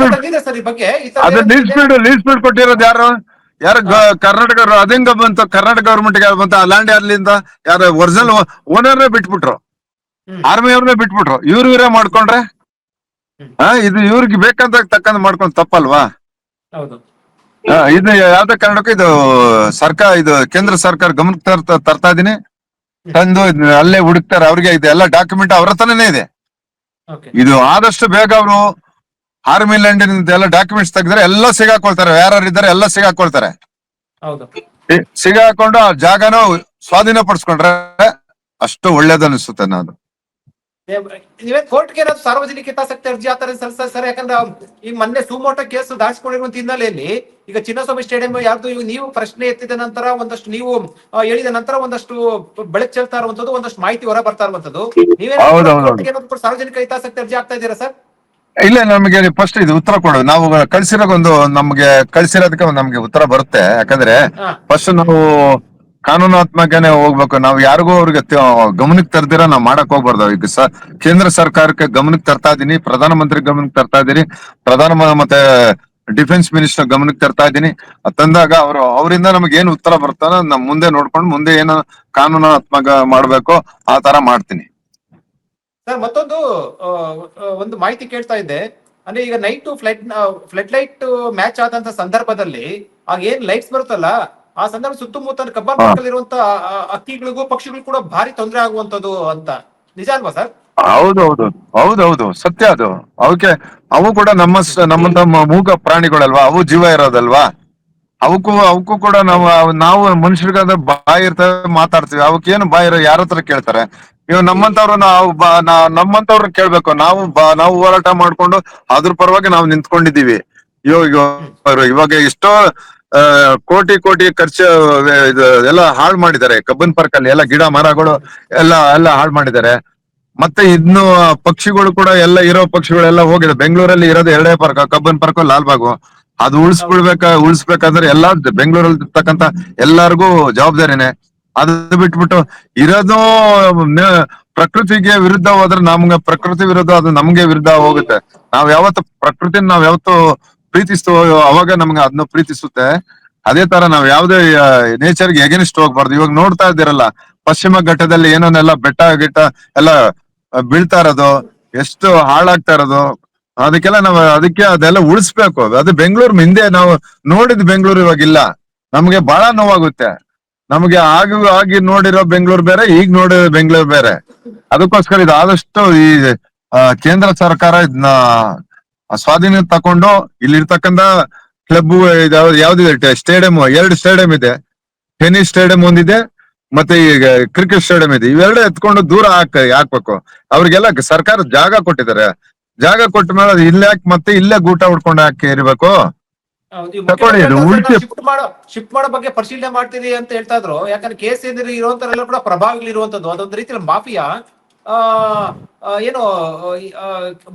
ಸ್ಪೀಡ್ ಲೀಡ್ ಸ್ಪೀಡ್ ಕೊಟ್ಟಿರೋದು ಯಾರು? ಯಾರು ಕರ್ನಾಟಕ ಅದಂಗ ಬಂತು? ಕರ್ನಾಟಕ ಗವರ್ಮೆಂಟ್ ಯಾರು ಬಂತು? ಆ ಲ್ಯಾಂಡ್ ಯಾರ್ಲಿಂದ? ಯಾರು ಒರಿಜಿನಲ್ ಓನರ್ ಬಿಟ್ಬಿಟ್ರು. ಆರ್ಮಿ ಅವ್ರನ್ನೇ ಬಿಟ್ಬಿಟ್ರು. ಇವ್ರು ಇವರೇ ಮಾಡ್ಕೊಂಡ್ರೆ? ಆ ಹಾ ಇದು ಇವ್ರಿಗೆ ಬೇಕಂತ ತಕ್ಕಂತ ಮಾಡ್ಕೊಂಡ್ ತಪ್ಪಲ್ವಾ? ಆ, ಇದು ಯಾವ್ದೇ ಕಾರಣಕ್ಕೂ ಇದು ಸರ್ಕಾರ ಇದು ಕೇಂದ್ರ ಸರ್ಕಾರ ಗಮನಕ್ಕೆ ತರ್ತಾ ತರ್ತಾ ಇದೀನಿ. ತಂದು ಇದ್ನ ಅಲ್ಲೇ ಹುಡುಕ್ತಾರೆ. ಅವ್ರಿಗೆ ಇದು ಎಲ್ಲ ಡಾಕ್ಯುಮೆಂಟ್ ಅವ್ರ ಹತ್ರನೇ ಇದೆ. ಓಕೆ. ಇದು ಆದಷ್ಟು ಬೇಗ ಅವರು ಆರ್ಮಿ ಲ್ಯಾಂಡ್ ಎಲ್ಲ ಡಾಕ್ಯುಮೆಂಟ್ಸ್ ತೆಗೆದ್ರೆ ಎಲ್ಲ ಸಿಗಾಕೊಳ್ತಾರೆ. ಯಾರ್ಯಾರು ಇದ್ದಾರೆ ಎಲ್ಲ ಸಿಗಾಕೊಳ್ತಾರೆ. ಹೌದು. ಸಿಗಾಕೊಂಡು ಆ ಜಾಗನ ಸ್ವಾಧೀನ ಪಡಿಸ್ಕೊಂಡ್ರೆ ಅಷ್ಟು ಒಳ್ಳೇದು ಅನಿಸುತ್ತೆ ನಾನು ನೀವ್- ಕೋರ್ಟ್ಗೆ ಏನಾದ್ರು ಸಾರ್ವಜನಿಕ ಹಿತಾಸಕ್ತಿ ಅರ್ಜಿ ಆತರ ಸಲ್ಲಿಸ ಸರ್ ಯಾಕಂದ್ರೆ ಈಗ ಮೊನ್ನೆ ಸುಮೋಟೋ ಕೇಸ್ ದಾಚಿಕೊಂಡಿರುವಂತ ಹಿನ್ನೆಲೆಯಲ್ಲಿ ಈಗ ಚಿನ್ನಸ್ವಾಮಿ ಸ್ಟೇಡಿಯಂ ಯಾರ್ದು ಇವ್ ನೀವು ಪ್ರಶ್ನೆ ಎತ್ತಿದ ನಂತರ ಒಂದಷ್ಟು ನೀವು ಹೇಳಿದ ನಂತರ ಒಂದಷ್ಟು ಬೆಳಕು ಚೆಲ್ತಾ ಇರುವಂತದ್ದು ಒಂದಷ್ಟು ಮಾಹಿತಿ ಹೊರ ಬರ್ತಾ ಇರುವಂತದ್ದು. ನೀವೇನಾದ್ರು ಸಾರ್ವಜನಿಕ ಹಿತಾಸಕ್ತಿ ಅರ್ಜಿ ಆಗ್ತಾ ಇದ್ದೀರಾ ಸರ್? ಇಲ್ಲ ನಮಗೆ ಫಸ್ಟ್ ಇದು ಉತ್ತರ ಕೊಡೋದು ನಾವು ಕಳ್ಸಿರೋದೊಂದು ನಮ್ಗೆ ಕಳ್ಸಿರೋದಕ್ಕೆ ನಮ್ಗೆ ಉತ್ತರ ಬರುತ್ತೆ. ಯಾಕಂದ್ರೆ ಫಸ್ಟ್ ನಾವು ಕಾನೂನಾತ್ಮಕನೇ ಹೋಗ್ಬೇಕು. ನಾವು ಯಾರಿಗೂ ಅವ್ರಿಗೆ ಗಮನಕ್ಕೆ ತರ್ದಿರ ನಾವು ಮಾಡಕ್ ಹೋಗ್ಬಾರ್ದು. ಈಗ ಕೇಂದ್ರ ಸರ್ಕಾರಕ್ಕೆ ಗಮನಕ್ಕೆ ತರ್ತಾ ಇದೀನಿ, ಪ್ರಧಾನಮಂತ್ರಿ ಗಮನಕ್ಕೆ ತರ್ತಾ ಇದೀನಿ, ಪ್ರಧಾನ ಮತ್ತೆ ಡಿಫೆನ್ಸ್ ಮಿನಿಸ್ಟರ್ ಗಮನಕ್ಕೆ ತರ್ತಾ ಇದೀನಿ. ತಂದಾಗ ಅವರು ಅವರಿಂದ ನಮ್ಗೆ ಏನ್ ಉತ್ತರ ಬರ್ತಾನ ನಮ್ ಮುಂದೆ ನೋಡ್ಕೊಂಡು ಮುಂದೆ ಏನ ಕಾನೂನಾತ್ಮಕ ಮಾಡ್ಬೇಕು ಆ ತರ ಮಾಡ್ತೀನಿ. ಸರ್, ಮತ್ತೊಂದು ಒಂದು ಮಾಹಿತಿ ಕೇಳ್ತಾ ಇದ್ದೆ. ಅಂದ್ರೆ ಈಗ night flood flood light match ಆದಂತ ಸಂದರ್ಭದಲ್ಲಿ ಆಗ ಏನ್ ಲೈಟ್ಸ್ ಬರುತ್ತಲ್ಲ ಆ ಸಂದರ್ಭ ಸುತ್ತಮುತ್ತ ಕಬ್ಬನ್ ಹಾ. ಇರುವಂತ ಅಕ್ಕಿಗಳಿಗೂ ಪಕ್ಷಿಗಳಿಗೂ ಕೂಡ ಭಾರಿ ತೊಂದರೆ ಆಗುವಂತದ್ದು ಅಂತ. ನಿಜ ಅಲ್ವಾ ಸರ್? ಹೌದೌದು ಹೌದೌದು ಸತ್ಯ ಅದು. ಅವಕ್ಕೆ ಅವು ಕೂಡ ನಮ್ಮ ನಮ್ಮ ಮೂಕ ಪ್ರಾಣಿಗಳಲ್ವಾ? ಅವು ಜೀವ ಇರೋದಲ್ವಾ? ಅವಕ್ಕೂ ಅವಕ್ಕೂ ಕೂಡ ನಾವು ನಾವು ಮನುಷ್ಯರಿಗಾದ್ರೆ ಬಾಯಿ ಇರ್ತವೆ ಮಾತಾಡ್ತೀವಿ. ಅವಕ್ಕೇನು ಬಾಯಿ ಇರೋ ಯಾರ ಹತ್ರ ಕೇಳ್ತಾರೆ? ಇವ್ ನಮ್ಮಂತವ್ರು ನಾವು ನಮ್ಮಂತವ್ರು ಕೇಳ್ಬೇಕು. ನಾವು ನಾವು ಹೋರಾಟ ಮಾಡ್ಕೊಂಡು ಅದ್ರ ಪರವಾಗಿ ನಾವು ನಿಂತ್ಕೊಂಡಿದೀವಿ ಇವಾಗ ಇವಾಗ- ಇವಾಗ ಎಷ್ಟೋ ಕೋಟಿ ಕೋಟಿ ಖರ್ಚು ಎಲ್ಲ ಹಾಳು ಮಾಡಿದ್ದಾರೆ. ಕಬ್ಬನ್ ಪಾರ್ಕ್ ಅಲ್ಲಿ ಎಲ್ಲ ಗಿಡ ಮರಗಳು ಎಲ್ಲ ಎಲ್ಲ ಹಾಳು ಮಾಡಿದ್ದಾರೆ. ಮತ್ತೆ ಇನ್ನು ಪಕ್ಷಿಗಳು ಕೂಡ ಎಲ್ಲ ಇರೋ ಪಕ್ಷಿಗಳೆಲ್ಲ ಹೋಗಿದೆ. ಬೆಂಗಳೂರಲ್ಲಿ ಇರೋದು ಎರಡೇ ಪಾರ್ಕ್ ಕಬ್ಬನ್ ಪಾರ್ಕ್ ಲಾಲ್ಬಾಗು. ಅದು ಉಳಿಸ್ಬಿಡ್ಬೇಕ, ಉಳಿಸ್ಬೇಕಂದ್ರೆ ಎಲ್ಲ ಬೆಂಗಳೂರಲ್ಲಿ ಇರ್ತಕ್ಕಂತ ಎಲ್ಲಾರ್ಗೂ ಜವಾಬ್ದಾರಿನೇ. ಅದು ಬಿಟ್ಬಿಟ್ಟು ಇರೋದು ಪ್ರಕೃತಿಗೆ ವಿರುದ್ಧ ಹೋದ್ರೆ ನಮ್ಗೆ ಪ್ರಕೃತಿ ವಿರುದ್ಧ ಅದು ನಮ್ಗೆ ವಿರುದ್ಧ ಹೋಗುತ್ತೆ. ನಾವ್ ಯಾವತ್ತು ಪ್ರಕೃತಿನ ನಾವ್ ಯಾವತ್ತು ಪ್ರೀತಿಸ್ತೀವೋ ಅವಾಗ ನಮ್ಗೆ ಅದನ್ನ ಪ್ರೀತಿಸುತ್ತೆ. ಅದೇ ತರ ನಾವ್ ಯಾವ್ದೇ ನೇಚರ್ಗೆ ಎಗೇನಿಸ್ಟ್ ಹೋಗ್ಬಾರ್ದು. ಇವಾಗ ನೋಡ್ತಾ ಇದ್ದೀರಲ್ಲ, ಪಶ್ಚಿಮ ಘಟ್ಟದಲ್ಲಿ ಏನೋನೆಲ್ಲ ಬೆಟ್ಟ, ಗಿಟ್ಟ ಎಲ್ಲ ಬೀಳ್ತಾ ಇರೋದು, ಎಷ್ಟು ಹಾಳಾಗ್ತಾ ಇರೋದು, ಅದಕ್ಕೆಲ್ಲ ನಾವು ಅದಕ್ಕೆ ಅದೆಲ್ಲ ಉಳಿಸ್ಬೇಕು. ಅದು ಬೆಂಗಳೂರು ಹಿಂದೆ ನಾವು ನೋಡಿದ್ ಬೆಂಗಳೂರು ಇವಾಗ ಇಲ್ಲ ನಮ್ಗೆ ಬಹಳ ನೋವಾಗುತ್ತೆ. ನಮ್ಗೆ ಆಗ, ಆಗಿ ನೋಡಿರೋ ಬೆಂಗಳೂರು ಬೇರೆ, ಈಗ ನೋಡಿರೋ ಬೆಂಗಳೂರು ಬೇರೆ. ಅದಕ್ಕೋಸ್ಕರ ಇದು ಆದಷ್ಟು ಈ ಕೇಂದ್ರ ಸರ್ಕಾರ ಇದನ್ನ ಸ್ವಾಧೀನ ತಕೊಂಡು ಇಲ್ಲಿರ್ತಕ್ಕಂಥ ಕ್ಲಬ್ ಯಾವ್ದಿದೆ ಸ್ಟೇಡಿಯಂ ಎರಡು ಸ್ಟೇಡಿಯಂ ಇದೆ. ಟೆನ್ನಿಸ್ ಸ್ಟೇಡಿಯಂ ಒಂದಿದೆ ಮತ್ತೆ ಈಗ ಕ್ರಿಕೆಟ್ ಸ್ಟೇಡಿಯಂ ಇದೆ. ಇವೆರಡು ಎತ್ಕೊಂಡು ದೂರ ಹಾಕ ಹಾಕ್ಬೇಕು. ಅವ್ರಿಗೆಲ್ಲ ಸರ್ಕಾರ ಜಾಗ ಕೊಟ್ಟಿದ್ದಾರೆ. ಜಾಗ ಕೊಟ್ಟ ಮೇಲೆ ಅದು ಇಲ್ಲೇ ಹಾಕಿ ಮತ್ತೆ ಇಲ್ಲೇ ಗೂಟ ಉಡ್ಕೊಂಡು ಹಾಕಿ ಇರ್ಬೇಕು. ಶಿಫ್ಟ್ ಮಾಡೋ ಶಿಫ್ಟ್ ಮಾಡೋ ಬಗ್ಗೆ ಪರಿಶೀಲನೆ ಮಾಡ್ತೀರಿ ಅಂತ ಹೇಳ್ತಾ ಇದ್ರು. ಯಾಕಂದ್ರೆ ಕೇಸ್ ಏನಿದ್ರೆ ಇರುವಂತರೆಲ್ಲ ಕೂಡ ಪ್ರಭಾವಿಗಳು ಇರುವಂತದ್ದು ಅದೊಂದು ರೀತಿಯಲ್ಲಿ ಮಾಫಿಯಾ. ಆ, ಆ, ಏನು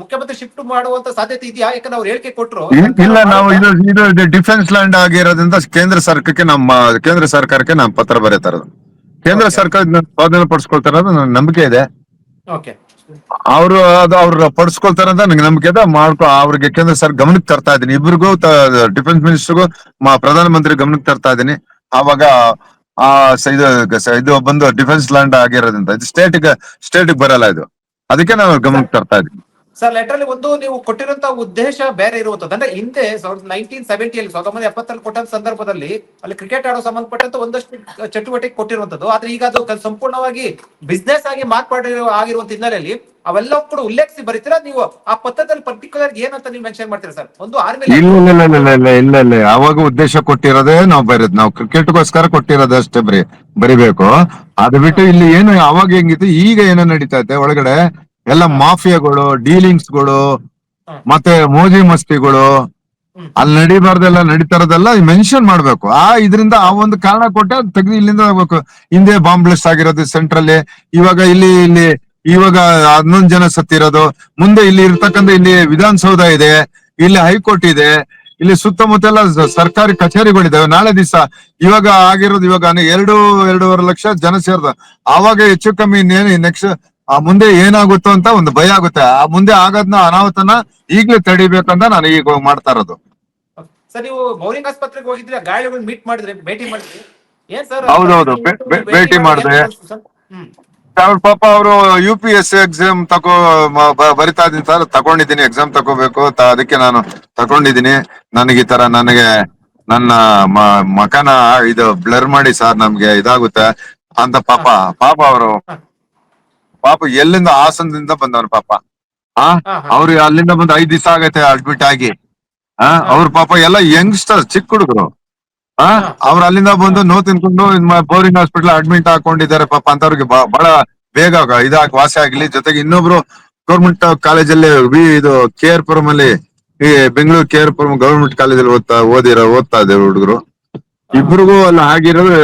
ಮುಖ್ಯಮಂತ್ರಿ ಶಿಫ್ಟ್ ಮಾಡುವಂತ ಸಾಧ್ಯತೆ ಇದೆಯಾ? ಯಾಕಂದ್ರೆ ಅವ್ರು ಹೇಳಿಕೆ ಕೊಟ್ಟರು ಇಲ್ಲ ನಾವು ಇದು ಇದು ಡಿಫೆನ್ಸ್ ಲ್ಯಾಂಡ್ ಆಗಿರೋದ್ರಿಂದ ಕೇಂದ್ರ ಸರ್ಕಾರಕ್ಕೆ ನಮ್ಮ ಕೇಂದ್ರ ಸರ್ಕಾರಕ್ಕೆ ನಾವು ಪತ್ರ ಬರೀತಾ ಇರೋದು. ಕೇಂದ್ರ. ಸರ್ಕಾರ ಸ್ವಾಧೀನ ಪಡಿಸ್ಕೊಳ್ತಾರ ನನ್ನ ನಂಬಿಕೆ ಇದೆ. ಓಕೆ ಅವರು ಅದು ಅವ್ರ ಪಡಿಸ್ಕೊಳ್ತಾರ ಅಂತ ನಂಗೆ ನಂಬಿಕೆ ಇದೆ. ಮಾಡ್ಕೊ ಅವ್ರಿಗೆ ಕೇಂದ್ರ ಸರ್ ಗಮನಕ್ಕೆ ತರ್ತಾ ಇದ್ದೀನಿ. ಇಬ್ರಿಗೂ ಡಿಫೆನ್ಸ್ ಮಿನಿಸ್ಟರ್ಗೂ ಪ್ರಧಾನ ಮಂತ್ರಿ ಗಮನಕ್ಕೆ ತರ್ತಾ ಇದ್ದೀನಿ. ಆವಾಗ ಆ ಇದು ಇದು ಬಂದು ಡಿಫೆನ್ಸ್ ಲ್ಯಾಂಡ್ ಆಗಿರೋದ್ರಿಂದ, ಇದು ಸ್ಟೇಟ್ ಸ್ಟೇಟ್ ಬರಲ್ಲ ಇದು. ಅದಕ್ಕೆ ನಾವು ಗಮನಕ್ಕೆ ತರ್ತಾ ಇದ್ದೀನಿ ಸರ್ ಲೆಟರ್ ಒಂದು ನೀವು ಕೊಟ್ಟಿರುವಂತ ಉದ್ದೇಶ ಬೇರೆ ಇರುವಂತದ್ದು. ಅಂದ್ರೆ ಹಿಂದೆ ನೈನ್ಟೀನ್ ಸೆವೆಂಟಿಯಲ್ಲಿ, ಸಾವಿರದ ಒಂಬೈನೂರ ಎಪ್ಪತ್ತರಲ್ಲಿ ಕೊಟ್ಟಂತ ಸಂದರ್ಭದಲ್ಲಿ ಅಲ್ಲಿ ಕ್ರಿಕೆಟ್ ಆಡೋ ಸಂಬಂಧಪಟ್ಟಂತ ಒಂದಷ್ಟು ಚಟುವಟಿಕೆ ಕೊಟ್ಟಿರುವಂತದ್ದು. ಆದ್ರೆ ಈಗ ಅದು ಸಂಪೂರ್ಣವಾಗಿ ಬಿಸ್ನೆಸ್ ಆಗಿ ಮಾರ್ಪಾಡಿರುವ ಆಗಿರುವಂತ ಹಿನ್ನೆಲೆಯಲ್ಲಿ ಅವೆಲ್ಲ ಕೂಡ ಉಲ್ಲೇಖಿಸಿ ಬರೀತೀರಾ? ನೀವು ಆ ಪತ್ರದಲ್ಲಿ ಪರ್ಟಿಕ್ಯುಲರ್ ಏನಂತ ನೀವು ಮೆನ್ಷನ್ ಮಾಡ್ತೀರಾ ಸರ್ ಒಂದು ಆರ್ಮಿ ಇಲ್ಲ ಇಲ್ಲ ಇಲ್ಲ ಇಲ್ಲ ಅವಾಗ ಉದ್ದೇಶ ಕೊಟ್ಟಿರೋದೇ ನಾವು ಬರೀದ್, ನಾವು ಕ್ರಿಕೆಟ್ಗೋಸ್ಕರ ಕೊಟ್ಟಿರೋದು ಅಷ್ಟೇ ಬರೀ, ಬರಿಬೇಕು. ಅದು ಬಿಟ್ಟು ಇಲ್ಲಿ ಏನು ಅವಾಗ ಹೆಂಗಿತ್ತು? ಈಗ ಏನೋ ನಡೀತಾ ಇದೆ? ಒಳಗಡೆ ಎಲ್ಲ ಮಾಫಿಯಾಗಳು ಡೀಲಿಂಗ್ಸ್ಗಳು ಮತ್ತೆ ಮೋಜಿ ಮಸ್ತಿಗಳು. ಅಲ್ಲಿ ನಡಿಬಾರ್ದೆಲ್ಲ ನಡೀತಾರದೆಲ್ಲ ಮೆನ್ಷನ್ ಮಾಡ್ಬೇಕು. ಆ ಇದರಿಂದ ಆ ಒಂದು ಕಾರಣ ಕೊಟ್ಟೆ ತೆಗ್ದು ಇಲ್ಲಿಂದ ಹೋಗ್ಬೇಕು. ಹಿಂದೆ ಬಾಂಬ್ ಬ್ಲಾಸ್ಟ್ ಆಗಿರೋದು ಸೆಂಟ್ರಲ್ಲಿ ಇವಾಗ ಇಲ್ಲಿ ಇಲ್ಲಿ ಇವಾಗ ಹನ್ನೊಂದು ಜನ ಸತ್ತಿರೋದು. ಮುಂದೆ ಇಲ್ಲಿ ಇರ್ತಕ್ಕಂಥ ಇಲ್ಲಿ ವಿಧಾನಸೌಧ ಇದೆ ಇಲ್ಲಿ ಹೈಕೋರ್ಟ್ ಇದೆ ಇಲ್ಲಿ ಸುತ್ತಮುತ್ತ ಎಲ್ಲ ಸರ್ಕಾರಿ ಕಚೇರಿಗಳಿದಾವೆ. ನಾಳೆ ದಿವಸ ಇವಾಗ ಆಗಿರೋದು ಇವಾಗ ಎರಡು ಎರಡೂವರೆ ಲಕ್ಷ ಜನ ಸೇರ್ದ. ಆವಾಗ ಹೆಚ್ಚು ಕಮ್ಮಿ ಇನ್ನೇನು ನೆಕ್ಸ್ಟ್ ಆ ಮುಂದೆ ಏನಾಗುತ್ತೋ ಅಂತ ಒಂದು ಭಯ ಆಗುತ್ತೆ. ಆ ಮುಂದೆ ಆಗದ್ನ ಅನಾಹುತನ ಈಗ್ಲೂ ತಡಿಬೇಕಂತ ನಾನು ಈಗ ಮಾಡ್ತಾ ಇರೋದು. ಸರ್ ನೀವು ಮೌಲಿಂಗ್ ಆಸ್ಪತ್ರೆಗೆ ಹೋಗಿದ್ರೆ ಗಾಯಾಳುಗಳನ್ನ ಮೀಟ್ ಮಾಡಿದ್ರೆ ಭೇಟಿ ಮಾಡಿದ್ರಿ? ಏನ್ ಸರ್? ಹೌದೌದು, ಭೇಟಿ ಮಾಡ್ದೆ. ಅವ್ರ ಪಾಪ ಅವರು U P S C exam ತಗೋ ಬರಿತಾ ಇದೀನಿ ಸರ್. ತಗೊಂಡಿದ್ದೀನಿ ಎಕ್ಸಾಮ್ ತಗೋಬೇಕು ಅದಕ್ಕೆ ನಾನು ತಗೊಂಡಿದ್ದೀನಿ. ನನಗೆ ಈ ತರ ನನಗೆ ನನ್ನ ಮಕನ ಇದು ಬ್ಲರ್ ಮಾಡಿ ಸರ್ ನಮ್ಗೆ ಇದಾಗುತ್ತೆ. ಅಂತ ಪಾಪ ಪಾಪ ಅವರು ಪಾಪ ಎಲ್ಲಿಂದ ಹಾಸನದಿಂದ ಬಂದವ್ರು ಪಾಪ. ಆ. ಅವ್ರು ಅಲ್ಲಿಂದ ಬಂದು ಐದ್ ದಿವಸ ಆಗೈತೆ ಅಡ್ಮಿಟ್ ಆಗಿ. ಆ? ಅವ್ರ ಪಾಪ ಎಲ್ಲ ಯಂಗ್ಸ್ಟರ್ ಚಿಕ್ಕ ಹುಡುಗರು. ಆ? ಅವ್ರ ಅಲ್ಲಿಂದ ಬಂದು ನೋ ತಿನ್ಕೊಂಡು ಬೋರಿಂಗ್ ಹಾಸ್ಪಿಟಲ್ ಅಡ್ಮಿಟ್ ಹಾಕೊಂಡಿದ್ದಾರೆ ಪಾಪ ಅಂತ ಅವ್ರಿಗೆ ಬಹಳ ಬೇಗ ಇದಾಗಿ ವಾಸಿ ಆಗ್ಲಿ. ಜೊತೆಗೆ ಇನ್ನೊಬ್ರು ಗೌರ್ಮೆಂಟ್ ಕಾಲೇಜಲ್ಲಿ ವಿ ಇದು ಕೆ ಆರ್ ಪುರಂ ಅಲ್ಲಿ ಈ Bengaluru K R Puram government ಕಾಲೇಜಲ್ಲಿ ಓದ್ತಾ ಓದಿರೋ ಓದ್ತಾ ಇದ್ದಾರೆ ಹುಡುಗರು. ಇಬ್ರಿಗೂ ಅಲ್ಲಿ ಆಗಿರೋದು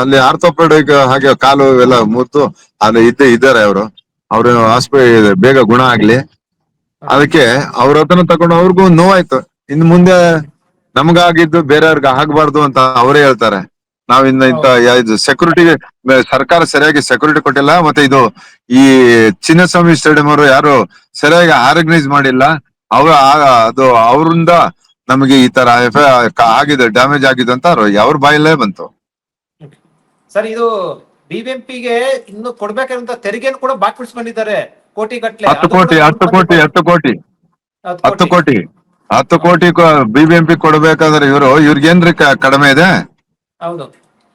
ಅಲ್ಲಿ ಆರ್ಥೋಪೆಡಿಕ್ ಹಾಗೆ ಕಾಲು ಎಲ್ಲ ಮುರ್ತು, ಅಲ್ಲಿ ಇದ್ದೇ ಇದ್ದಾರೆ ಅವರು. ಅವ್ರ ಆಸ್ಪತ್ರೆ ಬೇಗ ಗುಣ ಆಗ್ಲಿ. ಅದಕ್ಕೆ ಅವ್ರ ಹತ್ರನ ತಗೊಂಡು ಅವ್ರಿಗೂ ನೋವಾಯ್ತು. ಇನ್ ಮುಂದೆ ನಮಗಾಗಿದ್ದು ಬೇರೆಯವ್ರಿಗೆ ಆಗ್ಬಾರ್ದು ಅಂತ ಅವರೇ ಹೇಳ್ತಾರೆ. ನಾವ್ ಇನ್ನ ಇಂತ ಇದು ಸೆಕ್ಯೂರಿಟಿ ಸರ್ಕಾರ ಸರಿಯಾಗಿ ಸೆಕ್ಯೂರಿಟಿ ಕೊಟ್ಟಿಲ್ಲ, ಮತ್ತೆ ಇದು ಈ ಚಿನ್ನಸ್ವಾಮಿ ಸ್ಟೇಡಿಯಂ ಅವರು ಯಾರು ಸರಿಯಾಗಿ ಆರ್ಗನೈಸ್ ಮಾಡಿಲ್ಲ. ಅವ್ರ ಅದು ಅವರಿಂದ ನಮಗೆ ಈ ತರ ಎಫ್- ಆಗಿದೆ ಡ್ಯಾಮೇಜ್ ಆಗಿದೆ ಅಂತ ಅವ್ರು ಬಾಯಲ್ಲೇ ಬಂತು. ಸರ್ ಇದು ಬಿಬಿಎಂಪಿಗೆ ಇನ್ನು ಕೊಡ್ಬೇಕಂತ ತೆರಿಗೆಯನ್ನು ಕೂಡ ಬಾಕಿಸ್ಕೊಂಡಿದ್ದಾರೆ ಕೋಟಿ ಗಟ್ಟಲೆ ಹತ್ತು ಕೋಟಿ ಹತ್ತು ಕೋಟಿ ಹತ್ತು ಕೋಟಿ. ಹತ್ತು ಕೋಟಿ. ಹತ್ತು ಕೋಟಿ. ಬಿಬಿಎಂಪಿ ಕೊಡ್ಬೇಕಾದ್ರೆ ಇವರು ಇವ್ರಿಗೇನ್ರಿ ಏನ್ರಿ ಕಡಿಮೆ ಇದೆ? ಹೌದು.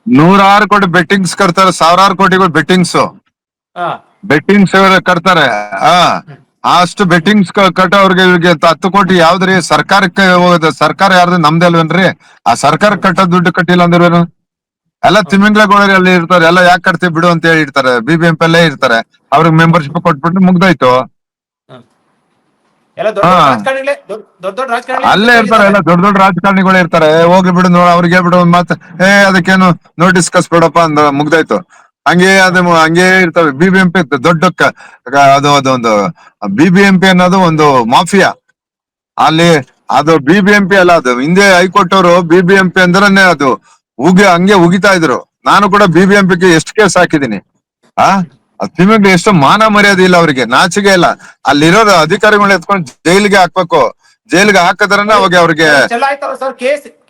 ನೂರಾರು ಕೋಟಿ ಬೆಟ್ಟಿಂಗ್ಸ್ ಕಟ್ತಾರೆ ಸಾವಿರಾರು ಕೋಟಿಗಳು ಬೆಟ್ಟಿಂಗ್ಸ್ ಹಾ. ಬೆಟ್ಟಿಂಗ್ಸ್ ಕಟ್ತಾರೆ. ಆ ಅಷ್ಟು ಬೆಟ್ಟಿಂಗ್ಸ್ ಕಟ್ಟೋರ್ಗೆ ಇವ್ರಿಗೆ ತ- ಹತ್ತು ಕೋಟಿ ಯಾವ್ದ್ರಿ? ಸರ್ಕಾರಕ್ಕೆ ಹೋಗೋದ ಸರ್ಕಾರ ಯಾರ್ದು ನಮ್ದೆ ಅಲ್ವೇನ್ರಿ? ಆ ಸರ್ಕಾರ ಕಟ್ಟ ದುಡ್ಡು ಕಟ್ಟಿಲ್ಲ ಅಂದ್ರೇನು ಎಲ್ಲ ತಿಮಿಂಗ್ಲಗಳು ಅಲ್ಲಿ ಇರ್ತಾರೆ. ಎಲ್ಲ ಯಾಕೆ ಕಟ್ತೀವಿ ಬಿಡು ಅಂತ ಹೇಳಿ ಇರ್ತಾರೆ. ಬಿಬಿಎಂಪಿ ಅಲ್ಲೇ ಇರ್ತಾರೆ. ಅವ್ರಿಗೆ ಮೆಂಬರ್ಶಿಪ್ ಕೊಟ್ಬಿಟ್ಟು ಮುಗ್ದಾಯ್ತು. ಅಲ್ಲೇ ಇರ್ತಾರೆ. ಎಲ್ಲ ದೊಡ್ಡ ದೊಡ್ಡ ರಾಜಕಾರಣಿಗಳು ಇರ್ತಾರೆ. ಹೋಗ್ಲಿ ಬಿಡು ನೋಡ ಅವ್ರಿಗೆ ಹೇಳ್ಬಿಡು ಒಂದ್ ಮಾತು ಏ ಅದಕ್ಕೇನು ನೋಟಿಸ್ ಕಸ್ಬಿಡಪ್ಪ ಅಂದ ಮುಗ್ದಾಯ್ತು. ಹಂಗೆ ಅದು ಹಂಗೆ ಇರ್ತವೆ. ಬಿಬಿಎಂಪಿ ಎಂ ಪಿ ದೊಡ್ಡ ಅದು ಅದೊಂದು ಬಿಬಿಎಂಪಿ ಅನ್ನೋದು ಒಂದು ಮಾಫಿಯಾ. ಅಲ್ಲಿ ಅದು ಬಿಬಿಎಂಪಿ ಅಲ್ಲ, ಅದು ಹಿಂದೆ ಹೈಕೋರ್ಟ್ ಅವರು ಬಿಬಿಎಂಪಿ ಅಂದ್ರೆ ಅದು ಉಗಿ ಹಂಗೆ ಉಗಿತಾ ಇದ್ರು. ನಾನು ಕೂಡ ಬಿಬಿಎಂಪಿಗೆ ಎಷ್ಟು ಕೇಸ್ ಹಾಕಿದೀನಿ ಆ? ನಿಮಗೆ ಎಷ್ಟು ಮಾನ ಮರ್ಯಾದೆ ಇಲ್ಲ ಅವರಿಗೆ. ನಾಚಿಕೆ ಇಲ್ಲ. ಅಲ್ಲಿರೋ ಅಧಿಕಾರಿಗಳನ್ನ ಎತ್ಕೊಂಡು ಜೈಲಿಗೆ ಹಾಕ್ಬೇಕು. ಜೈಲಿಗೆ ಹಾಕದ್ರನ್ನ ಅವಾಗ ಅವ್ರಿಗೆ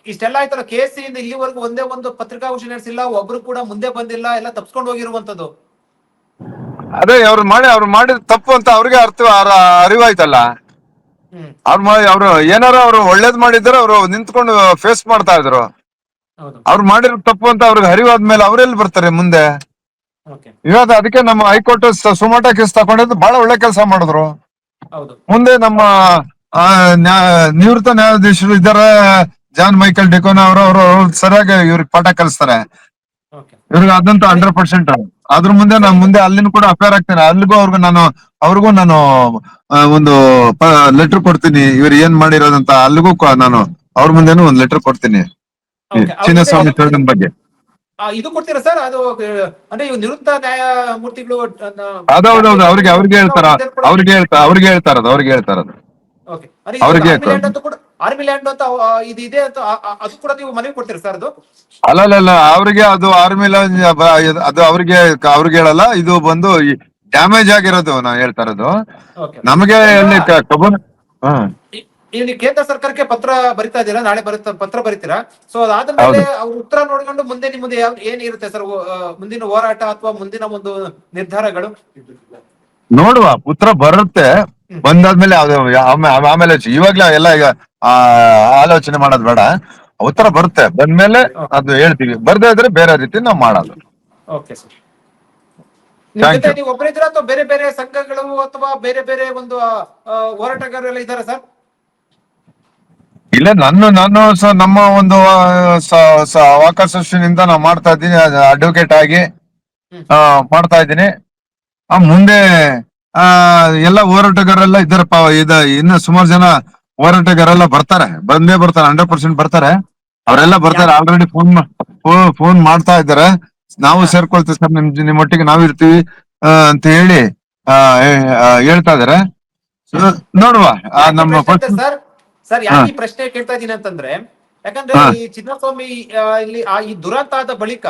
ಇಷ್ಟೆಲ್ಲ ಆಯ್ತಲ್ಲ ಕೆ ಎಸ್ ಇಷ್ಟೆಲ್ಲ ಇಂದ ಇಲ್ಲಿವರೆಗೂ ಒಂದೇ ಒಂದು ಪತ್ರಿಕಾಗೋಷ್ಠಿ ನಡೆಸಿಲ್ಲ ಒಬ್ರು ಕೂಡ ಮುಂದೆ ಬಂದಿಲ್ಲ ಎಲ್ಲ ತಪ್ಸ್ಕೊಂಡು ಹೋಗಿರುವಂತದ್ದು. ಅದೇ ಅವ್ರು ಮಾಡಿ ಅವ್ರು ಮಾಡಿದ ತಪ್ಪು ಅಂತ ಅವ್ರಿಗೆ ಅರ್ಥ ಅರ- ಅರಿವಾಯ್ತಲ್ಲ. ಅವ್ರು ಮಾಡಿ ಅವ್ರು ಏನಾರ ಅವ್ರು ಒಳ್ಳೇದ್ ಮಾಡಿದ್ರೆ ಅವ್ರು ನಿಂತ್ಕೊಂಡು ಫೇಸ್ ಮಾಡ್ತಾ ಇದ್ರು. ಅವ್ರು ಮಾಡಿರೋ ತಪ್ಪು ಅಂತ ಅವ್ರಿಗೆ ಅರಿವಾದ್ಮೇಲೆ ಅವ್ರೆಲ್ಲಿ ಬರ್ತಾರೆ ಮುಂದೆ? ಇವಾಗ ಅದಕ್ಕೆ ನಮ್ಮ ಹೈಕೋರ್ಟ್ ಸುಮೋಟ ಕೇಸ್ ತಗೊಂಡಿದ್ದು ಬಹಳ ಒಳ್ಳೆ ಕೆಲಸ ಮಾಡಿದ್ರು. ಮುಂದೆ ನಮ್ಮ ನಿವೃತ್ತ ನ್ಯಾಯಾಧೀಶರು ಇದ್ದಾರೆ ಜಾನ್ ಮೈಕಲ್ ಡೆಕೋನ ಅವರು ಅವರು ಸರಿಯಾಗಿ ಇವ್ರಿಗೆ ಪಾಠ ಕಲಿಸ್ತಾರೆ. ಇವ್ರಿಗೆ ಅದಂತ ಹಂಡ್ರೆಡ್ ಪರ್ಸೆಂಟ್ ಅದ್ರ ಮುಂದೆ ನಾನು ಮುಂದೆ ಅಲ್ಲಿನೂ ಕೂಡ ಅಪೇರ್ ಆಗ್ತೇನೆ. ಅಲ್ಲಿಗೂ ಅವ್ರಿಗೂ ನಾನು ಅವ್ರಿಗೂ ನಾನು ಒಂದು ಲೆಟರ್ ಕೊಡ್ತೀನಿ. ಇವ್ರು ಏನ್ ಮಾಡಿರೋದಂತ ಅಲ್ಲಿಗೂ ನಾನು ಅವ್ರ ಮುಂದೆನೂ ಒಂದ್ ಲೆಟರ್ ಕೊಡ್ತೀನಿ. ಚಿನ್ನಸ್ವಾಮಿ ಚೌಡನ್ ಬಗ್ಗೆ. ಇದು ಕೊಡ್ತೀರಾ ಸರ್? ಅದು ಅಂದ್ರೆ ಅವ್ರಿಗೆ ಅವ್ರಿಗೆ ಹೇಳ್ತಾರ. ಅವ್ರಿಗೆ ಹೇಳ್ತಾರ ಅವ್ರಿಗೆ ಹೇಳ್ತಾರದು ಅವ್ರಿಗೆ ಹೇಳ್ತಾರದು ಅವ್ರಿಗೆ ಹೇಳ್ತಾರೆ. ಲ್ಯಾಂಡ್ ಆರ್ಮಿ ಲ್ಯಾಂಡ್ ಅಂತ ಇದು ಇದೆ ಅಂತ ಅದು ಕೂಡ ನೀವು ಮನವಿ ಕೊಡ್ತೀರ ಸರ್ ಅದು? ಅಲ್ಲ ಅಲ್ಲ ಅವ್ರಿಗೆ ಅದು ಆರ್ಮಿ ಅದು ಅವ್ರಿಗೆ ಅವ್ರಿಗೆ ಹೇಳಲ್ಲ ಇದು ಬಂದು ಡ್ಯಾಮೇಜ್ ಆಗಿರೋದು ನಾವು ಹೇಳ್ತಾ ಇರೋದು. ನಮಗೆ ಕಬ್ಬನ್ ನೀವು ಕೇಂದ್ರ ಸರ್ಕಾರಕ್ಕೆ ಪತ್ರ ಬರಿತಾ ಇದ್ದೀರಾ? ನಾಳೆ ಬರುತ್ತ ಪತ್ರ ಬರಿತೀರಾ? ಸೊ ಅದಾದ್ಮೇಲೆ ಅವ್ರ ಉತ್ತರ ನೋಡ್ಕೊಂಡು ಮುಂದೆ ನಿಮ್ಮದು ಯಾವ ಏನಿರುತ್ತೆ ಸರ್ ಮುಂದಿನ ಹೋರಾಟ ಅಥವಾ ಮುಂದಿನ ಒಂದು ನಿರ್ಧಾರಗಳು? ನೋಡುವ ಪುತ್ರ ಬರುತ್ತೆ. ಬಂದಾದ್ಮೇಲೆ ಆಮೇಲೆ ಇವಾಗ್ಲೇ ಎಲ್ಲ ಈಗ ಆ ಆಲೋಚನೆ ಮಾಡೋದು ಬೇಡ. ಉತ್ತರ ಬರುತ್ತೆ. ಬಂದ್ಮೇಲೆ ಅದು ಹೇಳ್ತೀವಿ. ಬರ್ದೇ ಇದ್ರೆ ಬೇರೆ ರೀತಿ ನಾವು ಮಾಡೋದು. ಓಕೆ ಸರ್ ನಿಮ್ Thank ಜೊತೆ you. ನೀವು ಒಬ್ಬರೇ ಇದ್ದೀರಾ ಅಥವಾ ಬೇರೆ ಬೇರೆ ಸಂಘಗಳು ಅಥವಾ ಬೇರೆ ಬೇರೆ ಒಂದು ಆ, ಹೋರಾಟಗಾರರೆಲ್ಲ ಇದ್ದಾರೆ ಸರ್ ಇಲ್ಲ ನನ್ನ ನಾನು ಸ ನಮ್ಮ ಒಂದು ಸ- ನಾವು ಮಾಡ್ತಾ ಇದ್ದೀನಿ. ಅಡ್ವೊಕೇಟ್ ಆಗಿ ಹ್ಮ್. ಆ, ಮಾಡ್ತಾ ಇದ್ದೀನಿ. ಆ, ಮುಂದೆ ಆ ಎಲ್ಲ ಹೋರಾಟಗಾರೆಲ್ಲ ಇದ್ದಾರಪ್ಪ. ಇದ ಇನ್ನು ಸುಮಾರು ಜನ ಹೋರಾಟಗಾರೆಲ್ಲ ಬರ್ತಾರೆ. ಬಂದೇ ಬರ್ತಾರೆ ಹಂಡ್ರೆಡ್ ಪರ್ಸೆಂಟ್ ಬರ್ತಾರೆ. ಅವರೆಲ್ಲ ಬರ್ತಾರೆ ಆಲ್ರೆಡಿ ಫೋನ್ ಫೋನ್ ಮಾಡ್ತಾ ಇದ್ದಾರೆ. ನಾವು ಸೇರ್ಕೊಳ್ತೇವೆ ಸರ್ ನಿಮ್ ನಿಮ್ಮೊಟ್ಟಿಗೆ ನಾವು ಇರ್ತೀವಿ ಅಂತ ಹೇಳಿ ಹೇಳ್ತಾ ಇದಾರೆ ನೋಡುವ ನಮ್ಮ ಸರ್? ಸರ್ ಯಾಕೆ ಪ್ರಶ್ನೆ ಕೇಳ್ತಾ ಇದೀನಿ ಅಂತಂದ್ರೆ ಯಾಕಂದ್ರೆ ಈ ಚಿನ್ನಸ್ವಾಮಿ ಇಲ್ಲಿ ಆ ಈ ದುರಂತ ಆದ ಬಳಿಕ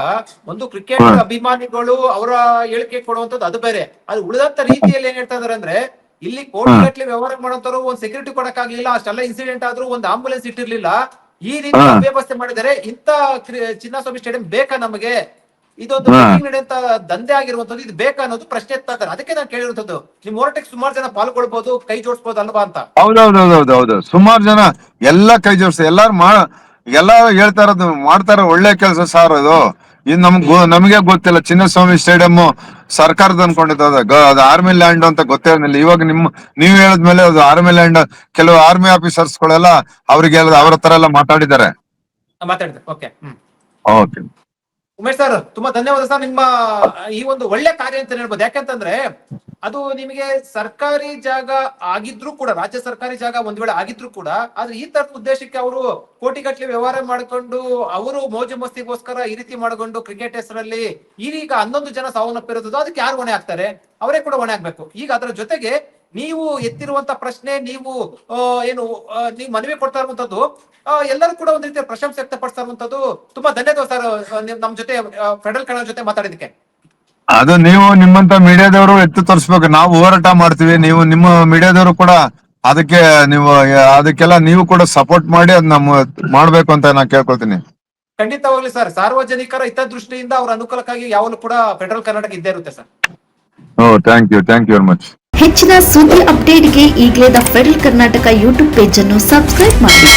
ಒಂದು ಕ್ರಿಕೆಟ್ ಅಭಿಮಾನಿಗಳು ಅವರ ಹೇಳಿಕೆ ಕೊಡುವಂತದ್ದು ಅದು ಬೇರೆ. ಅದು ಉಳಿದಂತ ರೀತಿಯಲ್ಲಿ ಏನ್ ಹೇಳ್ತಾ ಇದಾರೆ ಅಂದ್ರೆ ಇಲ್ಲಿ ಕೋರ್ಟ್. ಗಟ್ಟಲೆ ವ್ಯವಹಾರ ಮಾಡೋಂತವ್ರು ಒಂದ್ ಸೆಕ್ಯೂರಿಟಿ ಕೊಡಕ್ಕಾಗ್ಲಿಲ್ಲ ಅಷ್ಟೆಲ್ಲ ಇನ್ಸಿಡೆಂಟ್ ಆದ್ರೂ ಒಂದ್ ಆಂಬುಲೆನ್ಸ್ ಇಟ್ಟಿರ್ಲಿಲ್ಲ. ಈ ರೀತಿ ವ್ಯವಸ್ಥೆ ಅವ್ಯವಸ್ಥೆ ಮಾಡಿದರೆ ಇಂತ ಚಿನ್ನಸ್ವಾಮಿ ಸ್ಟೇಡಿಯಂ ಬೇಕಾ ನಮಗೆ? ಇದೊಂದು ನಡೆಯುವಂತ ದಂಧೆ ಆಗಿರುವಂತದ್ದು ಇದು ಬೇಕಾ ಅನ್ನೋದು ಪ್ರಶ್ನೆ ಎತ್ತಾ ಇದ್ದಾರೆ. ಅದಕ್ಕೆ ನಾನು ಕೇಳಿರುವಂತದ್ದು ನಿಮ್ ಹೋರಾಟಕ್ಕೆ ಸುಮಾರು ಜನ ಪಾಲ್ಗೊಳ್ಬಹುದು ಕೈ ಜೋಡಿಸಬಹುದು ಅಲ್ವಾ ಅಂತ? ಹೌದೌದೌದೌದು ಸುಮಾರು ಜನ ಎಲ್ಲ ಕೈ ಜೋಡಿಸ್ತಾರೆ. ಎಲ್ಲಾರು ಮಾ ಎಲ್ಲ ಹೇಳ್ತಾ ಇರೋದು ಮಾಡ್ತಾರ ಒಳ್ಳೆ ಕೆಲಸ ಸಾರ್ ಅದು. ಇದು ನಮ್ಗ್ ನಮಗೆ ಗೊತ್ತಿಲ್ಲ. ಚಿನ್ನಸ್ವಾಮಿ ಸ್ಟೇಡಿಯಂ ಸರ್ಕಾರದ ಅನ್ಕೊಂಡಿದ್ದ ಅದು. ಆರ್ಮಿ ಲ್ಯಾಂಡ್ ಅಂತ ಗೊತ್ತಿರಲಿಲ್ಲ ಇವಾಗ ನಿಮ್ ನೀವ್ ಹೇಳದ್ಮೇಲೆ ಅದು ಆರ್ಮಿ ಲ್ಯಾಂಡ್ ಕೆಲವು ಆರ್ಮಿ ಆಫೀಸರ್ಸ್ ಗಳೆಲ್ಲ ಅವ್ರಿಗೆ ಅವರ ತರ ಎಲ್ಲ ಮಾತಾಡಿದ್ದಾರೆ. ಉಮೇಶ್ ಸರ್ ತುಂಬಾ ಧನ್ಯವಾದ ಸರ್. ನಿಮ್ಮ ಈ ಒಂದು ಒಳ್ಳೆ ಕಾರ್ಯ ಅಂತ ಹೇಳ್ಬೋದು. ಯಾಕಂತಂದ್ರೆ ಅದು ನಿಮಗೆ ಸರ್ಕಾರಿ ಜಾಗ ಆಗಿದ್ರು ಕೂಡ, ರಾಜ್ಯ ಸರ್ಕಾರಿ ಜಾಗ ಒಂದ್ ವೇಳೆ ಆಗಿದ್ರು ಕೂಡ, ಆದ್ರೆ ಈ ತರದ ಉದ್ದೇಶಕ್ಕೆ ಅವರು ಕೋಟಿಗಟ್ಟಲೆ ವ್ಯವಹಾರ ಮಾಡಿಕೊಂಡು, ಅವರು ಮೋಜು ಮಸ್ತಿಗೋಸ್ಕರ ಈ ರೀತಿ ಮಾಡಿಕೊಂಡು ಕ್ರಿಕೆಟ್ ಹೆಸರಲ್ಲಿ ಈಗ ಹನ್ನೊಂದು ಜನ ಸಾವನ್ನಪ್ಪಿರೋದು ಅದಕ್ಕೆ ಯಾರು ಹೊಣೆ ಆಗ್ತಾರೆ? ಅವರೇ ಕೂಡ ಹೊಣೆ ಆಗ್ಬೇಕು. ಈಗ ಅದರ ಜೊತೆಗೆ ನೀವು ಎತ್ತಿರುವಂತ ಪ್ರಶ್ನೆ, ನೀವು ಏನು ನೀವು ಮನವಿ ಕೊಡ್ತಾ ಇರುವಂತದ್ದು ಎಲ್ಲರೂ ಕೂಡ ಒಂದ್ ರೀತಿಯ ಪ್ರಶಂಸೆ ವ್ಯಕ್ತಪಡಿಸ್ತಾ ಇರುವಂತದ್ದು. ತುಂಬಾ ಧನ್ಯವಾದ ಸರ್ ನಮ್ ಜೊತೆ ಫೆಡರಲ್ ಕನ್ನಡ ಜೊತೆ ಮಾತಾಡಿದಕ್ಕೆ ಅದು ನೀವು ನಿಮ್ಮಂತ ಮೀಡಿಯಾದವರು ಎತ್ತು ತೋರಿಸ್ಬೇಕು. ನಾವು ಹೋರಾಟ ಮಾಡ್ತೀವಿ. ನೀವು ನಿಮ್ಮ ಮೀಡಿಯಾದವರು ಕೂಡ ಅದಕ್ಕೆ ನೀವು ಅದಕ್ಕೆಲ್ಲ ನೀವು ಕೂಡ ಸಪೋರ್ಟ್ ಮಾಡಿ ಅದ್ ನಮ್ಮ ಮಾಡ್ಬೇಕು ಅಂತ ನಾನು ಕೇಳ್ಕೊಳ್ತೀನಿ. ಖಂಡಿತವಾಗ್ಲಿ ಸರ್. ಸಾರ್ವಜನಿಕರ ಹಿತದೃಷ್ಟಿಯಿಂದ ಅವರ ಅನುಕೂಲಕ್ಕಾಗಿ ಯಾವಾಗಲೂ ಕೂಡ ಫೆಡರಲ್ ಕರ್ನಾಟಕ ಇದ್ದೇ ಇರುತ್ತೆ sir. Oh thank you thank you very much ಹೆಚ್ಚಿನ ಸುದ್ದಿ ಅಪ್ಡೇಟ್ಗೆ ಈಗಲೇ the Federal Karnataka YouTube page ಅನ್ನು ಸಬ್ಸ್ಕ್ರೈಬ್ ಮಾಡಿ.